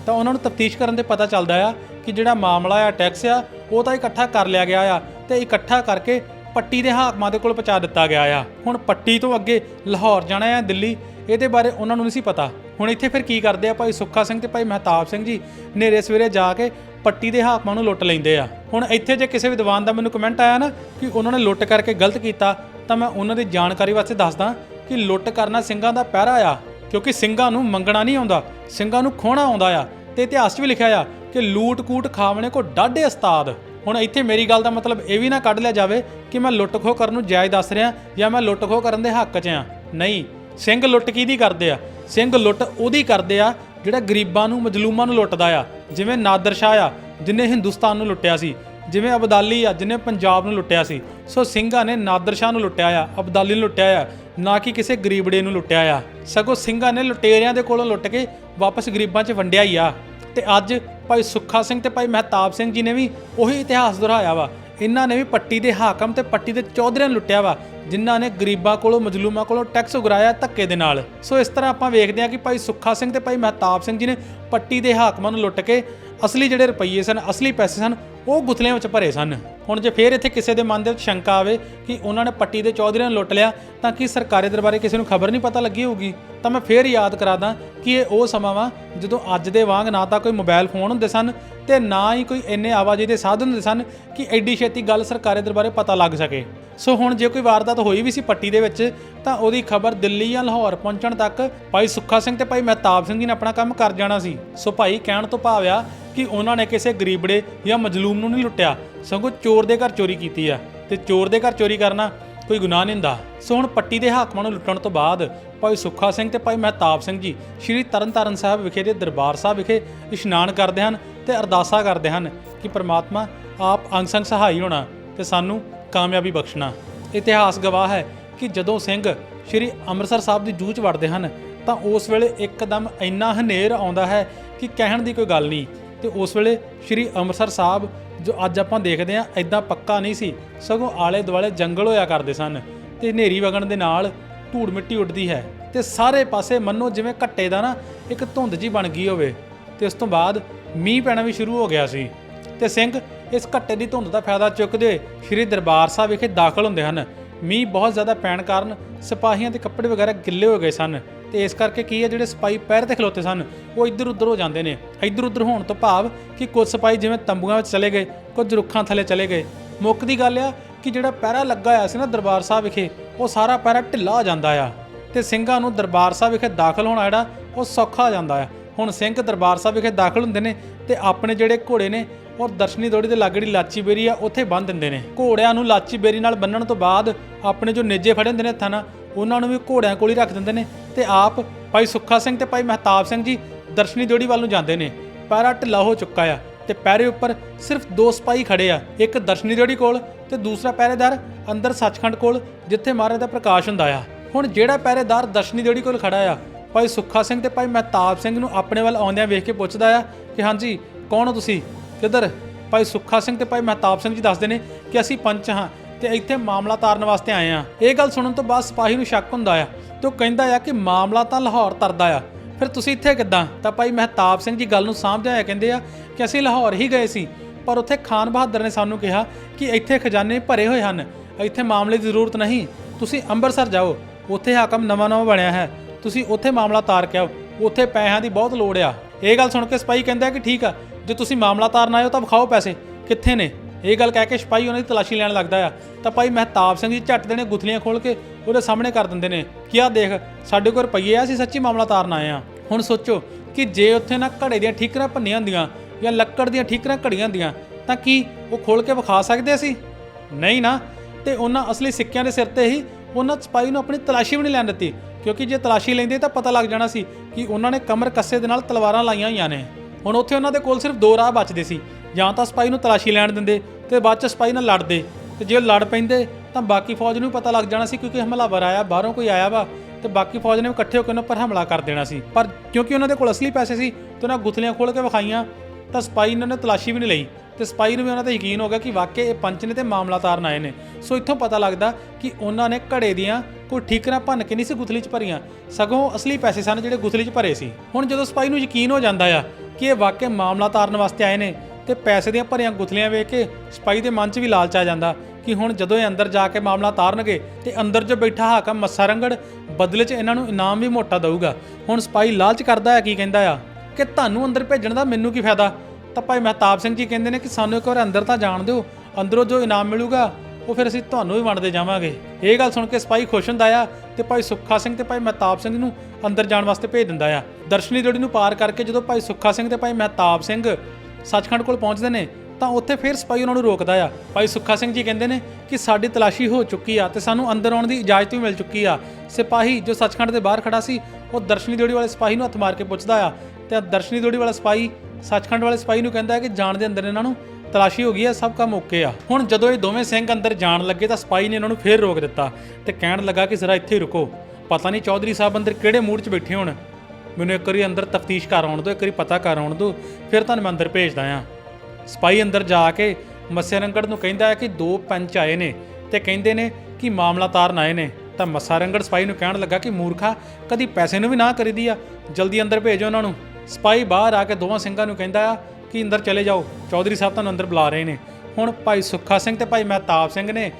[SPEAKER 1] ਤਾਂ ਉਹਨਾਂ ਨੂੰ ਤਫਤੀਸ਼ ਕਰਨ 'ਤੇ ਪਤਾ ਚੱਲਦਾ ਆ ਕਿ ਜਿਹੜਾ ਮਾਮਲਾ ਆ, ਟੈਕਸ ਆ, ਉਹ ਤਾਂ ਇਕੱਠਾ ਕਰ ਲਿਆ ਗਿਆ ਆ ਤੇ ਇਕੱਠਾ ਕਰਕੇ ਪੱਟੀ ਦੇ ਹਾਕਮਾਂ ਦੇ ਕੋਲ ਪਹੁੰਚਾ ਦਿੱਤਾ ਗਿਆ ਆ। ਹੁਣ ਪੱਟੀ ਤੋਂ ਅੱਗੇ ਲਾਹੌਰ ਜਾਣਾ ਆ, ਦਿੱਲੀ, ਇਹਦੇ ਬਾਰੇ ਉਹਨਾਂ ਨੂੰ ਨਹੀਂ ਸੀ ਪਤਾ। ਹੁਣ ਇੱਥੇ ਫਿਰ ਕੀ ਕਰਦੇ ਆ ਭਾਈ ਸੁੱਖਾ ਸਿੰਘ ਤੇ ਭਾਈ ਮਹਿਤਾਬ ਸਿੰਘ ਜੀ? ਨੇਰੇ ਸਵੇਰੇ ਜਾ ਕੇ ਪੱਟੀ ਦੇ ਹਾਕਮਾਂ ਨੂੰ ਲੁੱਟ ਲੈਂਦੇ ਆ। ਹੁਣ ਇੱਥੇ ਜੇ ਕਿਸੇ ਵਿਦਵਾਨ ਦਾ ਮੈਨੂੰ ਕਮੈਂਟ ਆਇਆ ਨਾ ਕਿ ਉਹਨਾਂ ਨੇ ਲੁੱਟ ਕਰਕੇ ਗਲਤ ਕੀਤਾ, ਤਾਂ ਮੈਂ ਉਹਨਾਂ ਦੀ ਜਾਣਕਾਰੀ ਵਾਸਤੇ ਦੱਸਦਾ ਕਿ ਲੁੱਟ ਕਰਨਾ ਸਿੰਘਾਂ ਦਾ ਪਹਿਰਾ ਆ, ਕਿਉਂਕਿ ਸਿੰਘਾਂ ਨੂੰ ਮੰਗਣਾ ਨਹੀਂ ਆਉਂਦਾ, ਸਿੰਘਾਂ ਨੂੰ ਖੋਣਾ ਆਉਂਦਾ ਆ। ਤੇ ਇਤਿਹਾਸ 'ਚ ਵੀ ਲਿਖਿਆ ਆ ਕਿ ਲੂਟ ਕੂਟ ਖਾਵਣੇ ਕੋ ਡਾਢੇ ਉਸਤਾਦ। ਹੁਣ ਇੱਥੇ ਮੇਰੀ ਗੱਲ ਦਾ ਮਤਲਬ ਇਹ ਵੀ ਨਾ ਕੱਢ ਲਿਆ ਜਾਵੇ ਕਿ ਮੈਂ ਲੁੱਟ ਖੋਹ ਕਰਨ ਨੂੰ ਜਾਇਜ਼ ਦੱਸ ਰਿਹਾ ਜਾਂ ਮੈਂ ਲੁੱਟ ਖੋਹ ਕਰਨ ਦੇ ਹੱਕ 'ਚ ਆ। ਨਹੀਂ, ਸਿੰਘ ਲੁੱਟ ਕਿਹਦੀ ਕਰਦੇ ਆ? ਸਿੰਘ ਲੁੱਟ ਉਹਦੀ ਕਰਦੇ ਆ, ਜਿਹੜਾ ਗਰੀਬਾਂ ਨੂੰ, ਮਜਲੂਮਾਂ ਨੂੰ ਲੁੱਟਦਾ ਆ। ਜਿਵੇਂ ਨਾਦਰ ਸ਼ਾਹ ਆ, ਜਿਨੇ ਹਿੰਦੁਸਤਾਨ ਨੂੰ ਲੁੱਟਿਆ ਸੀ, ਜਿਵੇਂ ਅਬਦਾਲੀ ਆ, ਜਿਨੇ ਪੰਜਾਬ ਨੂੰ ਲੁੱਟਿਆ ਸੀ। ਸੋ ਸਿੰਘਾਂ ਨੇ ਨਾਦਰ ਸ਼ਾਹ ਨੂੰ ਲੁੱਟਿਆ ਆ, ਅਬਦਾਲੀ ਨੂੰ ਲੁੱਟਿਆ ਆ, ਨਾ ਕਿ ਕਿਸੇ ਗਰੀਬੜੇ ਨੂੰ ਲੁੱਟਿਆ ਆ। ਸਗੋਂ ਸਿੰਘਾਂ ਨੇ ਲੁਟੇਰਿਆਂ ਦੇ ਕੋਲੋਂ ਲੁੱਟ ਕੇ ਵਾਪਸ ਗਰੀਬਾਂ 'ਚ ਵੰਡਿਆ ਹੀ ਆ। ਤੇ ਅੱਜ ਭਾਈ ਸੁੱਖਾ ਸਿੰਘ ਤੇ ਭਾਈ ਮਹਿਤਾਬ ਸਿੰਘ ਜੀ ਨੇ ਵੀ ਉਹੀ ਇਤਿਹਾਸ ਦੁਹਰਾਇਆ ਵਾ। ਇਹਨਾਂ ਨੇ ਵੀ ਪੱਟੀ ਦੇ ਹਾਕਮ ਤੇ ਪੱਟੀ ਦੇ ਚੌਧਰੀਆਂ ਨੂੰ ਲੁੱਟਿਆ ਵਾ। ਜਿਨ੍ਹਾਂ ਨੇ ਗਰੀਬਾਂ ਕੋਲੋਂ, ਮਜਲੂਮਾਂ ਕੋਲੋਂ ਟੈਕਸ ਉਗਰਾਇਆ ਧੱਕੇ ਦੇ ਨਾਲ। ਸੋ ਇਸ ਤਰ੍ਹਾਂ ਆਪਾਂ ਵੇਖਦੇ ਹਾਂ ਕਿ ਭਾਈ ਸੁੱਖਾ ਸਿੰਘ ਤੇ ਭਾਈ ਮਹਿਤਾਬ ਸਿੰਘ ਜੀ ਨੇ ਪੱਟੀ ਦੇ ਹਾਕਮਾਂ ਨੂੰ ਲੁੱਟ ਕੇ ਅਸਲੀ ਜਿਹੜੇ ਰੁਪਈਏ ਸਨ, ਅਸਲੀ ਪੈਸੇ ਸਨ, ਉਹ ਗੁਥਲਿਆਂ ਵਿੱਚ ਭਰੇ ਸਨ। ਹੁਣ ਜੇ ਫੇਰ ਇੱਥੇ ਕਿਸੇ ਦੇ ਮਨ ਦੇ ਵਿੱਚ ਸ਼ੰਕਾ ਆਵੇ ਕਿ ਉਹਨਾਂ ਨੇ ਪੱਟੀ ਦੇ ਚੌਧਰੀਆਂ ਨੂੰ ਲੁੱਟ ਲਿਆ, ਤਾਂ ਕੀ ਸਰਕਾਰੀ ਦਰਬਾਰੇ ਕਿਸੇ ਨੂੰ ਖਬਰ ਨਹੀਂ ਪਤਾ ਲੱਗੀ ਹੋਊਗੀ? ਤਾਂ ਮੈਂ ਫੇਰ ਯਾਦ ਕਰਾਦਾ ਕਿ ਇਹ ਉਹ ਸਮਾਂ ਵਾ ਜਦੋਂ ਅੱਜ ਦੇ ਵਾਂਗ ਨਾ ਤਾਂ ਕੋਈ ਮੋਬਾਈਲ ਫੋਨ ਹੁੰਦੇ ਸਨ ਤੇ ਨਾ ਹੀ ਕੋਈ ਇੰਨੇ ਆਵਾਜਾਈ ਦੇ ਸਾਧਨ ਹੁੰਦੇ ਸਨ ਕਿ ਐਡੀ ਛੇਤੀ ਗੱਲ ਸਰਕਾਰੀ ਦਰਬਾਰੇ ਪਤਾ ਲੱਗ ਸਕੇ। ਸੋ ਹੁਣ ਜੇ ਕੋਈ ਵਾਰਦਾਤ ਹੋਈ ਵੀ ਸੀ ਪੱਟੀ ਦੇ ਵਿੱਚ, ਤਾਂ ਉਹਦੀ ਖਬਰ ਦਿੱਲੀ ਜਾਂ ਲਾਹੌਰ ਪਹੁੰਚਣ ਤੱਕ ਭਾਈ ਸੁੱਖਾ ਸਿੰਘ ਤੇ ਭਾਈ ਮਹਿਤਾਬ ਸਿੰਘ ਜੀ ਨੇ ਆਪਣਾ ਕੰਮ ਕਰ ਜਾਣਾ ਸੀ। ਸੋ ਭਾਈ ਕਹਿਣ ਤੋਂ ਭਾਵ ਆ ਕਿ ਉਹਨਾਂ ਨੇ ਕਿਸੇ ਗਰੀਬੜੇ ਜਾਂ ਮਜਲੂਮ ਨੂੰ ਨਹੀਂ ਲੁੱਟਿਆ, ਸਗੋਂ ਚੋਰ ਦੇ ਘਰ ਚੋਰੀ ਕੀਤੀ ਆ ਤੇ ਚੋਰ ਦੇ ਘਰ ਚੋਰੀ ਕਰਨਾ ਕੋਈ ਗੁਨਾਹ ਨਹੀਂ ਹੁੰਦਾ। ਸੋ ਹੁਣ ਪੱਟੀ ਦੇ ਹਾਕਮਾਂ ਨੂੰ ਲੁੱਟਣ ਤੋਂ ਬਾਅਦ ਭਾਈ ਸੁੱਖਾ ਸਿੰਘ ਤੇ ਭਾਈ ਮਹਿਤਾਬ ਸਿੰਘ ਜੀ ਸ੍ਰੀ ਤਰਨਤਾਰਨ ਸਾਹਿਬ ਵਿਖੇ ਦੇ ਦਰਬਾਰ ਸਾਹਿਬ ਵਿਖੇ ਇਸ਼ਨਾਨ ਕਰਦੇ ਹਨ ਤੇ ਅਰਦਾਸਾਂ ਕਰਦੇ ਹਨ ਕਿ ਪ੍ਰਮਾਤਮਾ ਆਪ ਅੰਗ ਸੰਗ ਸਹਾਈ ਹੋਣਾ ਤੇ ਸਾਨੂੰ ਕਾਮਯਾਬੀ ਬਖਸ਼ਣਾ। ਇਤਿਹਾਸ ਗਵਾਹ ਹੈ ਕਿ ਜਦੋਂ ਸਿੰਘ ਸ੍ਰੀ ਅੰਮ੍ਰਿਤਸਰ ਸਾਹਿਬ ਦੀ ਜੂਝ ਵੜਦੇ ਹਨ, ਤਾਂ ਉਸ ਵੇਲੇ ਇੱਕਦਮ ਇੰਨਾ ਹਨੇਰ ਆਉਂਦਾ ਹੈ ਕਿ ਕਹਿਣ ਦੀ ਕੋਈ ਗੱਲ ਨਹੀਂ। ਤੇ ਉਸ ਵੇਲੇ ਸ੍ਰੀ ਅੰਮ੍ਰਿਤਸਰ ਸਾਹਿਬ, ਜੋ ਅੱਜ ਆਪਾਂ ਦੇਖਦੇ ਹਾਂ ਐਦਾਂ ਪੱਕਾ ਨਹੀਂ ਸੀ। ਸਗੋਂ ਆਲੇ ਦੁਆਲੇ ਜੰਗਲ ਹੋਇਆ ਕਰਦੇ ਸਨ ਤੇ ਹਨੇਰੀ ਵਗਣ ਦੇ ਨਾਲ ਧੂੜ ਮਿੱਟੀ ਉੱਡਦੀ ਹੈ ਤੇ ਸਾਰੇ ਪਾਸੇ ਮੰਨੋ ਜਿਵੇਂ ਘੱਟੇ ਦਾ ਨਾ ਇੱਕ ਧੁੰਦ ਜੀ ਬਣ ਗਈ ਹੋਵੇ। ਤੇ ਉਸ ਤੋਂ ਬਾਅਦ ਮੀਂਹ ਪੈਣਾ ਵੀ ਸ਼ੁਰੂ ਹੋ ਗਿਆ ਸੀ। ਤੇ ਸਿੰਘ ਇਸ ਘੱਟੇ ਦੀ ਧੁੰਦ ਦਾ ਫਾਇਦਾ ਚੁੱਕਦੇ ਹੋਏ ਸ੍ਰੀ ਦਰਬਾਰ ਸਾਹਿਬ ਵਿਖੇ ਦਾਖਲ ਹੁੰਦੇ ਹਨ। ਮੀਂਹ ਬਹੁਤ ਜ਼ਿਆਦਾ ਪੈਣ ਕਾਰਨ ਸਿਪਾਹੀਆਂ ਦੇ ਕੱਪੜੇ ਵਗੈਰਾ ਗਿੱਲੇ ਹੋ ਗਏ ਸਨ ਤੇ ਇਸ ਕਰਕੇ ਕੀ ਹੈ, ਜਿਹੜੇ ਸਿਪਾਹੀ ਪੈਰ ਤੇ ਖਲੋਤੇ ਸਨ, ਉਹ ਇੱਧਰ ਉੱਧਰ ਹੋ ਜਾਂਦੇ ਨੇ। ਇੱਧਰ ਉੱਧਰ ਹੋਣ ਤੋਂ ਭਾਵ ਕਿ ਕੁਝ ਸਿਪਾਹੀ ਜਿਵੇਂ ਤੰਬੂਆਂ ਵਿੱਚ ਚਲੇ ਗਏ, ਕੁਝ ਰੁੱਖਾਂ ਥੱਲੇ ਚਲੇ ਗਏ। ਮੁੱਕ ਦੀ ਗੱਲ ਆ ਕਿ ਜਿਹੜਾ ਪਹਿਰਾ ਲੱਗਾ ਹੋਇਆ ਸੀ ਨਾ ਦਰਬਾਰ ਸਾਹਿਬ ਵਿਖੇ, ਉਹ ਸਾਰਾ ਪਹਿਰਾ ਢਿੱਲਾ ਹੋ ਜਾਂਦਾ ਆ ਤੇ ਸਿੰਘਾਂ ਨੂੰ ਦਰਬਾਰ ਸਾਹਿਬ ਵਿਖੇ ਦਾਖਲ ਹੋਣਾ ਜਿਹੜਾ, ਉਹ ਸੌਖਾ ਹੋ ਜਾਂਦਾ ਆ। ਹੁਣ ਸਿੰਘ ਦਰਬਾਰ ਸਾਹਿਬ ਵਿਖੇ ਦਾਖਲ ਹੁੰਦੇ ਨੇ ਤੇ ਆਪਣੇ ਜਿਹੜੇ ਘੋੜੇ ਨੇ ਔਰ ਦਰਸ਼ਨੀ ਦੋੜੀ ਦੇ ਲਾਗੜੀ ਲਾਚੀ ਬੇਰੀ ਆ, ਉੱਥੇ ਬੰਨ ਦਿੰਦੇ ਨੇ। ਘੋੜਿਆਂ ਨੂੰ ਲਾਚੀ ਬੇਰੀ ਨਾਲ ਬੰਨਣ ਤੋਂ ਬਾਅਦ ਆਪਣੇ ਜੋ ਨੇਜੇ ਫੜੇ ਹੁੰਦੇ ਨੇ ਹੱਥਾਂ ਨਾਲ ਉਹਨਾਂ ਨੂੰ ਵੀ ਘੋੜਿਆਂ ਕੋਲ ਹੀ ਰੱਖ ਦਿੰਦੇ ਨੇ ਤੇ ਆਪ ਭਾਈ ਸੁੱਖਾ ਸਿੰਘ ਤੇ ਭਾਈ ਮਹਿਤਾਬ ਸਿੰਘ ਜੀ ਦਰਸ਼ਨੀ ਦੋੜੀ ਵੱਲ ਨੂੰ ਜਾਂਦੇ ਨੇ। ਪੈਰਾ ਢਿੱਲਾ ਹੋ ਚੁੱਕਾ ਆ ਤੇ ਪੈਰੇ ਉੱਪਰ ਸਿਰਫ ਦੋ ਸਿਪਾਹੀ ਖੜੇ ਆ, ਇੱਕ ਦਰਸ਼ਨੀ ਦੋੜੀ ਕੋਲ ਤੇ ਦੂਸਰਾ ਪਹਿਰੇਦਾਰ ਅੰਦਰ ਸੱਚਖੰਡ ਕੋਲ, ਜਿੱਥੇ ਮਹਾਰਾਜ ਦਾ ਪ੍ਰਕਾਸ਼ ਹੁੰਦਾ ਆ। ਹੁਣ ਜਿਹੜਾ ਪਹਿਰੇਦਾਰ ਦਰਸ਼ਨੀ ਦੋੜੀ ਕੋਲ ਖੜਾ ਆ, ਭਾਈ ਸੁੱਖਾ ਸਿੰਘ ਤੇ ਭਾਈ ਮਹਿਤਾਬ ਸਿੰਘ ਨੂੰ ਆਪਣੇ ਵੱਲ ਆਉਂਦਿਆਂ ਵੇਖ ਕੇ ਪੁੱਛਦਾ ਆ ਕਿ ਹਾਂਜੀ, ਕੌਣ ਹੋ ਤੁਸੀਂ? ਕਿੱਧਰ? ਭਾਈ ਸੁੱਖਾ ਸਿੰਘ ਤੇ ਭਾਈ ਮਹਿਤਾਬ ਸਿੰਘ ਜੀ ਦੱਸਦੇ ਨੇ ਕਿ ਅਸੀਂ ਪੰਚ ਹਾਂ ਤੇ ਇੱਥੇ ਮਾਮਲਾ ਤਾਰਨ ਵਾਸਤੇ ਆਏ ਆ ਇਹ ਗੱਲ ਸੁਣਨ ਤੋਂ ਬਾਅਦ ਸਿਪਾਹੀ ਨੂੰ ਸ਼ੱਕ ਹੁੰਦਾ ਆ ਤੇ ਉਹ ਕਹਿੰਦਾ ਆ ਕਿ ਮਾਮਲਾ ਤਾਂ ਲਾਹੌਰ ਤਰਦਾ ਆ। ਫਿਰ ਤੁਸੀਂ ਇੱਥੇ ਕਿੱਦਾਂ? ਤਾਂ ਭਾਈ ਮਹਿਤਾਬ ਸਿੰਘ ਜੀ ਗੱਲ ਨੂੰ ਸਮਝਿਆ ਆਇਆ ਕਹਿੰਦੇ ਆ ਕਿ ਅਸੀਂ ਲਾਹੌਰ ਹੀ ਗਏ ਸੀ, ਪਰ ਉੱਥੇ ਖਾਨ ਬਹਾਦਰ ਨੇ ਸਾਨੂੰ ਕਿਹਾ ਕਿ ਇੱਥੇ ਖਜ਼ਾਨੇ ਭਰੇ ਹੋਏ ਹਨ। ਇੱਥੇ ਮਾਮਲੇ ਦੀ ਜ਼ਰੂਰਤ ਨਹੀਂ। ਤੁਸੀਂ ਅੰਮ੍ਰਿਤਸਰ ਜਾਓ। ਉੱਥੇ ਹਾਕਮ ਨਵਾਂ ਨਵਾਂ ਬਣਿਆ ਹੈ। ਤੁਸੀਂ ਉੱਥੇ ਮਾਮਲਾ ਤਾਰ ਕੇ ਆਓ। ਉੱਥੇ ਪੈਸਿਆਂ ਦੀ ਬਹੁਤ ਲੋੜ ਆ। ਇਹ ਗੱਲ ਸੁਣ ਕੇ ਸਿਪਾਹੀ ਕਹਿੰਦਾ ਕਿ ਠੀਕ ਆ ਜੇ ਤੁਸੀਂ ਮਾਮਲਾ ਤਾਰਨ ਆਏ ਹੋ ਤਾਂ ਵਿਖਾਓ ਪੈਸੇ। ਕਿੱਥੇ ਨੇ? ਇਹ ਗੱਲ ਕਹਿ ਕੇ ਸਿਪਾਹੀ ਉਹਨਾਂ ਦੀ ਤਲਾਸ਼ੀ ਲੈਣ ਲੱਗਦਾ ਆ। ਤਾਂ ਭਾਈ ਮਹਿਤਾਬ ਸਿੰਘ ਜੀ ਝੱਟ ਦੇਣੇ ਗੁਥਲੀਆਂ ਖੋਲ ਕੇ ਉਹਦੇ ਸਾਹਮਣੇ ਕਰ ਦਿੰਦੇ ਨੇ। ਕਿ ਆਹ ਦੇਖ, ਸਾਡੇ ਕੋਲ ਰੁਪਈਏ ਆ, ਅਸੀਂ ਸੱਚੀ ਮਾਮਲਾ ਤਾਰਨ ਆਏ ਆ। ਹੁਣ ਸੋਚੋ ਕਿ ਜੇ ਉੱਥੇ ਨਾ ਘੜੇ ਦੀਆਂ ਠੀਕਰਾਂ ਭੰਨੀਆਂ ਹੁੰਦੀਆਂ ਜਾਂ ਲੱਕੜ ਦੀਆਂ ਠੀਕਰਾਂ ਘੜੀਆਂ ਹੁੰਦੀਆਂ, ਤਾਂ ਕੀ ਉਹ ਖੋਲ ਕੇ ਵਿਖਾ ਸਕਦੇ ਅਸੀਂ? ਨਹੀਂ ਨਾ। ਤੇ ਉਹਨਾਂ ਅਸਲੀ ਸਿੱਕਿਆਂ ਦੇ ਸਿਰ ਤੇ ਹੀ ਉਹਨਾਂ ਸਿਪਾਹੀ ਨੂੰ ਆਪਣੀ ਤਲਾਸ਼ੀ ਵੀ ਨਹੀਂ ਲੈਣ ਦਿੱਤੀ। ਕਿਉਂਕਿ ਜੇ ਤਲਾਸ਼ੀ ਲੈਂਦੇ ਤਾਂ ਪਤਾ ਲੱਗ ਜਾਣਾ ਸੀ ਕਿ ਉਹਨਾਂ ਨੇ ਕਮਰ ਕੱਸੇ ਦੇ ਨਾਲ ਤਲਵਾਰਾਂ ਲਾਈਆਂ ਹੋਈਆਂ ਨੇ। ਹੁਣ ਉੱਥੇ ਉਹਨਾਂ ਦੇ ਕੋਲ ਸਿਰਫ ਦੋ ਰਾਹ ਬਚਦੇ ਸੀ। ਜਾਂ ਤਾਂ ਸਿਪਾਹੀ ਨੂੰ ਤਲਾਸ਼ੀ ਲੈਣ ਦਿੰਦੇ ਤੇ ਬਾਅਦ ਚ ਸਿਪਾਹੀ ਨਾਲ ਲੜਦੇ। ਤੇ ਜੇ ਲੜ ਪੈਂਦੇ, ਤਾਂ ਬਾਕੀ ਫੌਜ ਨੂੰ ਪਤਾ ਲੱਗ ਜਾਣਾ ਸੀ ਕਿਉਂਕਿ ਹਮਲਾਵਰ ਆਇਆ, ਬਾਹਰੋਂ ਕੋਈ ਆਇਆ ਵਾ ਤੇ ਬਾਕੀ ਫੌਜ ਨੇ ਵੀ ਇਕੱਠੇ ਹੋ ਕੇ ਉਹਨਾਂ ਪਰ ਹਮਲਾ ਕਰ ਦੇਣਾ ਸੀ। ਪਰ ਕਿਉਂਕਿ ਉਹਨਾਂ ਦੇ ਕੋਲ ਅਸਲੀ ਪੈਸੇ ਸੀ ਤੇ ਉਹਨਾਂ ਗੁਥਲੀਆਂ ਖੋਲ ਕੇ ਵਿਖਾਈਆਂ, ਤਾਂ ਸਪਾਈ ਨੇ ਉਹਨਾਂ ਤਲਾਸ਼ੀ ਵੀ ਨਹੀਂ ਲਈ। ਤੇ ਸਪਾਈ ਨੂੰ ਵੀ ਉਹਨਾਂ ਤੇ ਯਕੀਨ ਹੋ ਗਿਆ ਕਿ ਵਾਕਈ ਇਹ ਪੰਚ ਨੇ ਤੇ ਮਾਮਲਾ ਤਾਰਨ ਆਏ ਨੇ। ਸੋ ਇੱਥੋਂ ਪਤਾ ਲੱਗਦਾ ਕਿ ਉਹਨਾਂ ਨੇ ਘੜੇ ਦੀਆਂ ਕੋਈ ਠੀਕਰਾਂ ਭੰਨ ਕੇ ਨਹੀਂ ਸੀ ਗੁਥਲੀ 'ਚ ਭਰੀਆਂ। ਸਗੋਂ ਅਸਲੀ ਪੈਸੇ ਸਨ ਜਿਹੜੇ ਗੁਥਲੀ 'ਚ ਭਰੇ ਸੀ। ਹੁਣ ਜਦੋਂ ਸਪਾਈ ਨੂੰ ਯਕੀਨ ਹੋ ਜਾਂਦਾ ਆ ਕਿ ਇਹ ਵਾਕਿਆ ਮਾਮਲਾ ਤਾਰਨ ਵਾਸਤੇ ਆਏ ਨੇ, ਤੇ ਪੈਸੇ ਦੀਆਂ ਭਰੀਆਂ ਗੁਥਲੀਆਂ ਵੇਖ ਕੇ ਸਪਾਈ ਦੇ ਮਨ 'ਚ ਵੀ ਲਾਲਚ ਆ ਜਾਂਦਾ ਕਿ ਹੁਣ ਜਦੋਂ ਇਹ ਅੰਦਰ ਜਾ ਕੇ ਮਾਮਲਾ ਤਾਰਨਗੇ, ਤੇ ਅੰਦਰ ਜੋ ਬੈਠਾ ਹਾਕਮ ਮੱਸਾ ਰੰਗੜ, ਬਦਲੇ 'ਚ ਇਹਨਾਂ ਨੂੰ ਇਨਾਮ ਵੀ ਮੋਟਾ ਦਊਗਾ। ਹੁਣ ਸਪਾਈ ਲਾਲਚ ਕਰਦਾ ਹੈ ਕੀ ਕਹਿੰਦਾ ਆ? ਕਿ ਤੁਹਾਨੂੰ ਅੰਦਰ ਭੇਜਣ ਦਾ ਮੈਨੂੰ ਕੀ ਫਾਇਦਾ? ਤਾਂ ਭਾਈ ਮਹਿਤਾਬ ਸਿੰਘ ਜੀ ਕਹਿੰਦੇ ਨੇ ਕਿ ਸਾਨੂੰ ਇੱਕ ਵਾਰ ਅੰਦਰ ਤਾਂ ਜਾਣ ਦਿਓ, ਅੰਦਰੋਂ ਜੋ ਇਨਾਮ ਮਿਲੂਗਾ ਉਹ ਫਿਰ ਅਸੀਂ ਤੁਹਾਨੂੰ ਵੀ ਵੰਡਦੇ ਜਾਵਾਂਗੇ। ਇਹ ਗੱਲ ਸੁਣ ਕੇ ਸਪਾਈ ਖੁਸ਼ ਹੁੰਦਾ ਆ ਤੇ ਭਾਈ ਸੁੱਖਾ ਸਿੰਘ ਤੇ ਭਾਈ ਮਹਿਤਾਬ ਸਿੰਘ ਨੂੰ ਅੰਦਰ ਜਾਣ ਵਾਸਤੇ ਭੇਜ ਦਿੰਦਾ ਆ। ਦਰਸ਼ਨੀ ਜੋੜੀ ਨੂੰ ਪਾਰ ਕਰਕੇ ਜਦੋਂ ਭਾਈ ਸੁੱਖਾ ਸਿੰਘ ਤੇ ਭਾਈ ਮਹਿਤਾਬ ਸਿੰਘ ਸੱਚਖੰਡ ਕੋਲ ਪਹੁੰਚਦੇ ਨੇ, ਤਾਂ ਉੱਥੇ ਫਿਰ ਸਪਾਈ ਉਹਨਾਂ ਨੂੰ ਰੋਕਦਾ ਆ। ਭਾਈ ਸੁੱਖਾ ਸਿੰਘ ਜੀ ਕਹਿੰਦੇ ਨੇ ਕਿ ਸਾਡੀ ਤਲਾਸ਼ੀ ਹੋ ਚੁੱਕੀ ਆ ਤੇ ਸਾਨੂੰ ਅੰਦਰ ਆਉਣ ਦੀ ਇਜਾਜ਼ਤ ਵੀ ਮਿਲ ਚੁੱਕੀ ਆ। ਸਿਪਾਹੀ ਜੋ ਸੱਚਖੰਡ ਦੇ ਬਾਹਰ ਖੜਾ ਸੀ, ਉਹ ਦਰਸ਼ਨੀ ਜੋੜੀ ਵਾਲੇ ਸਿਪਾਹੀ ਨੂੰ ਹੱਥ ਮਾਰ ਕੇ ਪੁੱਛਦਾ ਆ ਤੇ ਦਰਸ਼ਨੀ ਜੋੜੀ ਵਾਲਾ ਸਿਪਾਹੀ ਸੱਚਖੰਡ ਵਾਲੇ ਸਿਪਾਹੀ ਨੂੰ ਕਹਿੰਦਾ ਹੈ ਕਿ ਜਾਣ ਦੇ ਅੰਦਰ ਇਹਨਾਂ ਨੂੰ ਤਲਾਸ਼ੀ ਹੋ ਗਈ ਹੈ ਸਭ ਕੰਮ ਓਕੇ ਆ। ਹੁਣ ਜਦੋਂ ਇਹ ਦੋਵੇਂ ਸਿੰਘ ਅੰਦਰ ਜਾਣ ਲੱਗੇ ਤਾਂ ਸਿਪਾਹੀ ਨੇ ਇਹਨਾਂ ਨੂੰ ਫੇਰ ਰੋਕ ਦਿੱਤਾ ਤੇ ਕਹਿਣ ਲੱਗਾ ਕਿ ਜ਼ਰਾ ਇੱਥੇ ਹੀ ਰੁਕੋ। ਪਤਾ ਨਹੀਂ ਚੌਧਰੀ ਸਾਹਿਬ ਅੰਦਰ ਕਿਹੜੇ ਮੂਡ 'ਚ ਬੈਠੇ ਹੋਣ। ਮੈਨੂੰ ਇੱਕ ਵਾਰੀ ਅੰਦਰ ਤਫਤੀਸ਼ ਕਰ ਆਉਣ ਦਿਓ, ਇੱਕ ਵਾਰੀ ਪਤਾ ਕਰ ਆਉਣ ਦਿਓ, ਫਿਰ ਤੁਹਾਨੂੰ ਮੈਂ ਅੰਦਰ ਭੇਜਦਾ ਆ ਸਪਾਈ ਅੰਦਰ ਜਾ ਕੇ ਮੱਸੇ ਰੰਗੜ ਨੂੰ ਕਹਿੰਦਾ ਹੈ ਕਿ ਦੋ ਪੰਚ ਆਏ ਨੇ ਤੇ ਕਹਿੰਦੇ ਨੇ ਕਿ ਮਾਮਲਾ ਤਾਰਨ ਆਏ ਨੇ। ਤਾਂ ਮੱਸਾ ਰੰਗੜ ਸਪਾਈ ਨੂੰ ਕਹਿਣ ਲੱਗਾ ਕਿ ਮੂਰਖਾ, ਕਦੀ ਪੈਸੇ ਨੂੰ ਵੀ ਨਾ ਕਰੀਦੀ ਆ। ਜਲਦੀ ਅੰਦਰ ਭੇਜੋ ਉਹਨਾਂ ਨੂੰ। ਸਪਾਈ ਬਾਹਰ ਆ ਕੇ ਦੋਵਾਂ ਸਿੰਘਾਂ ਨੂੰ ਕਹਿੰਦਾ ਆ ਕਿ ਅੰਦਰ ਚਲੇ ਜਾਓ। ਚੌਧਰੀ ਸਾਹਿਬ ਤੁਹਾਨੂੰ ਅੰਦਰ ਬੁਲਾ ਰਹੇ ਨੇ। ਹੁਣ ਭਾਈ ਸੁੱਖਾ ਸਿੰਘ ਤੇ ਭਾਈ ਮਹਿਤਾਬ ਸਿੰਘ ਨੇ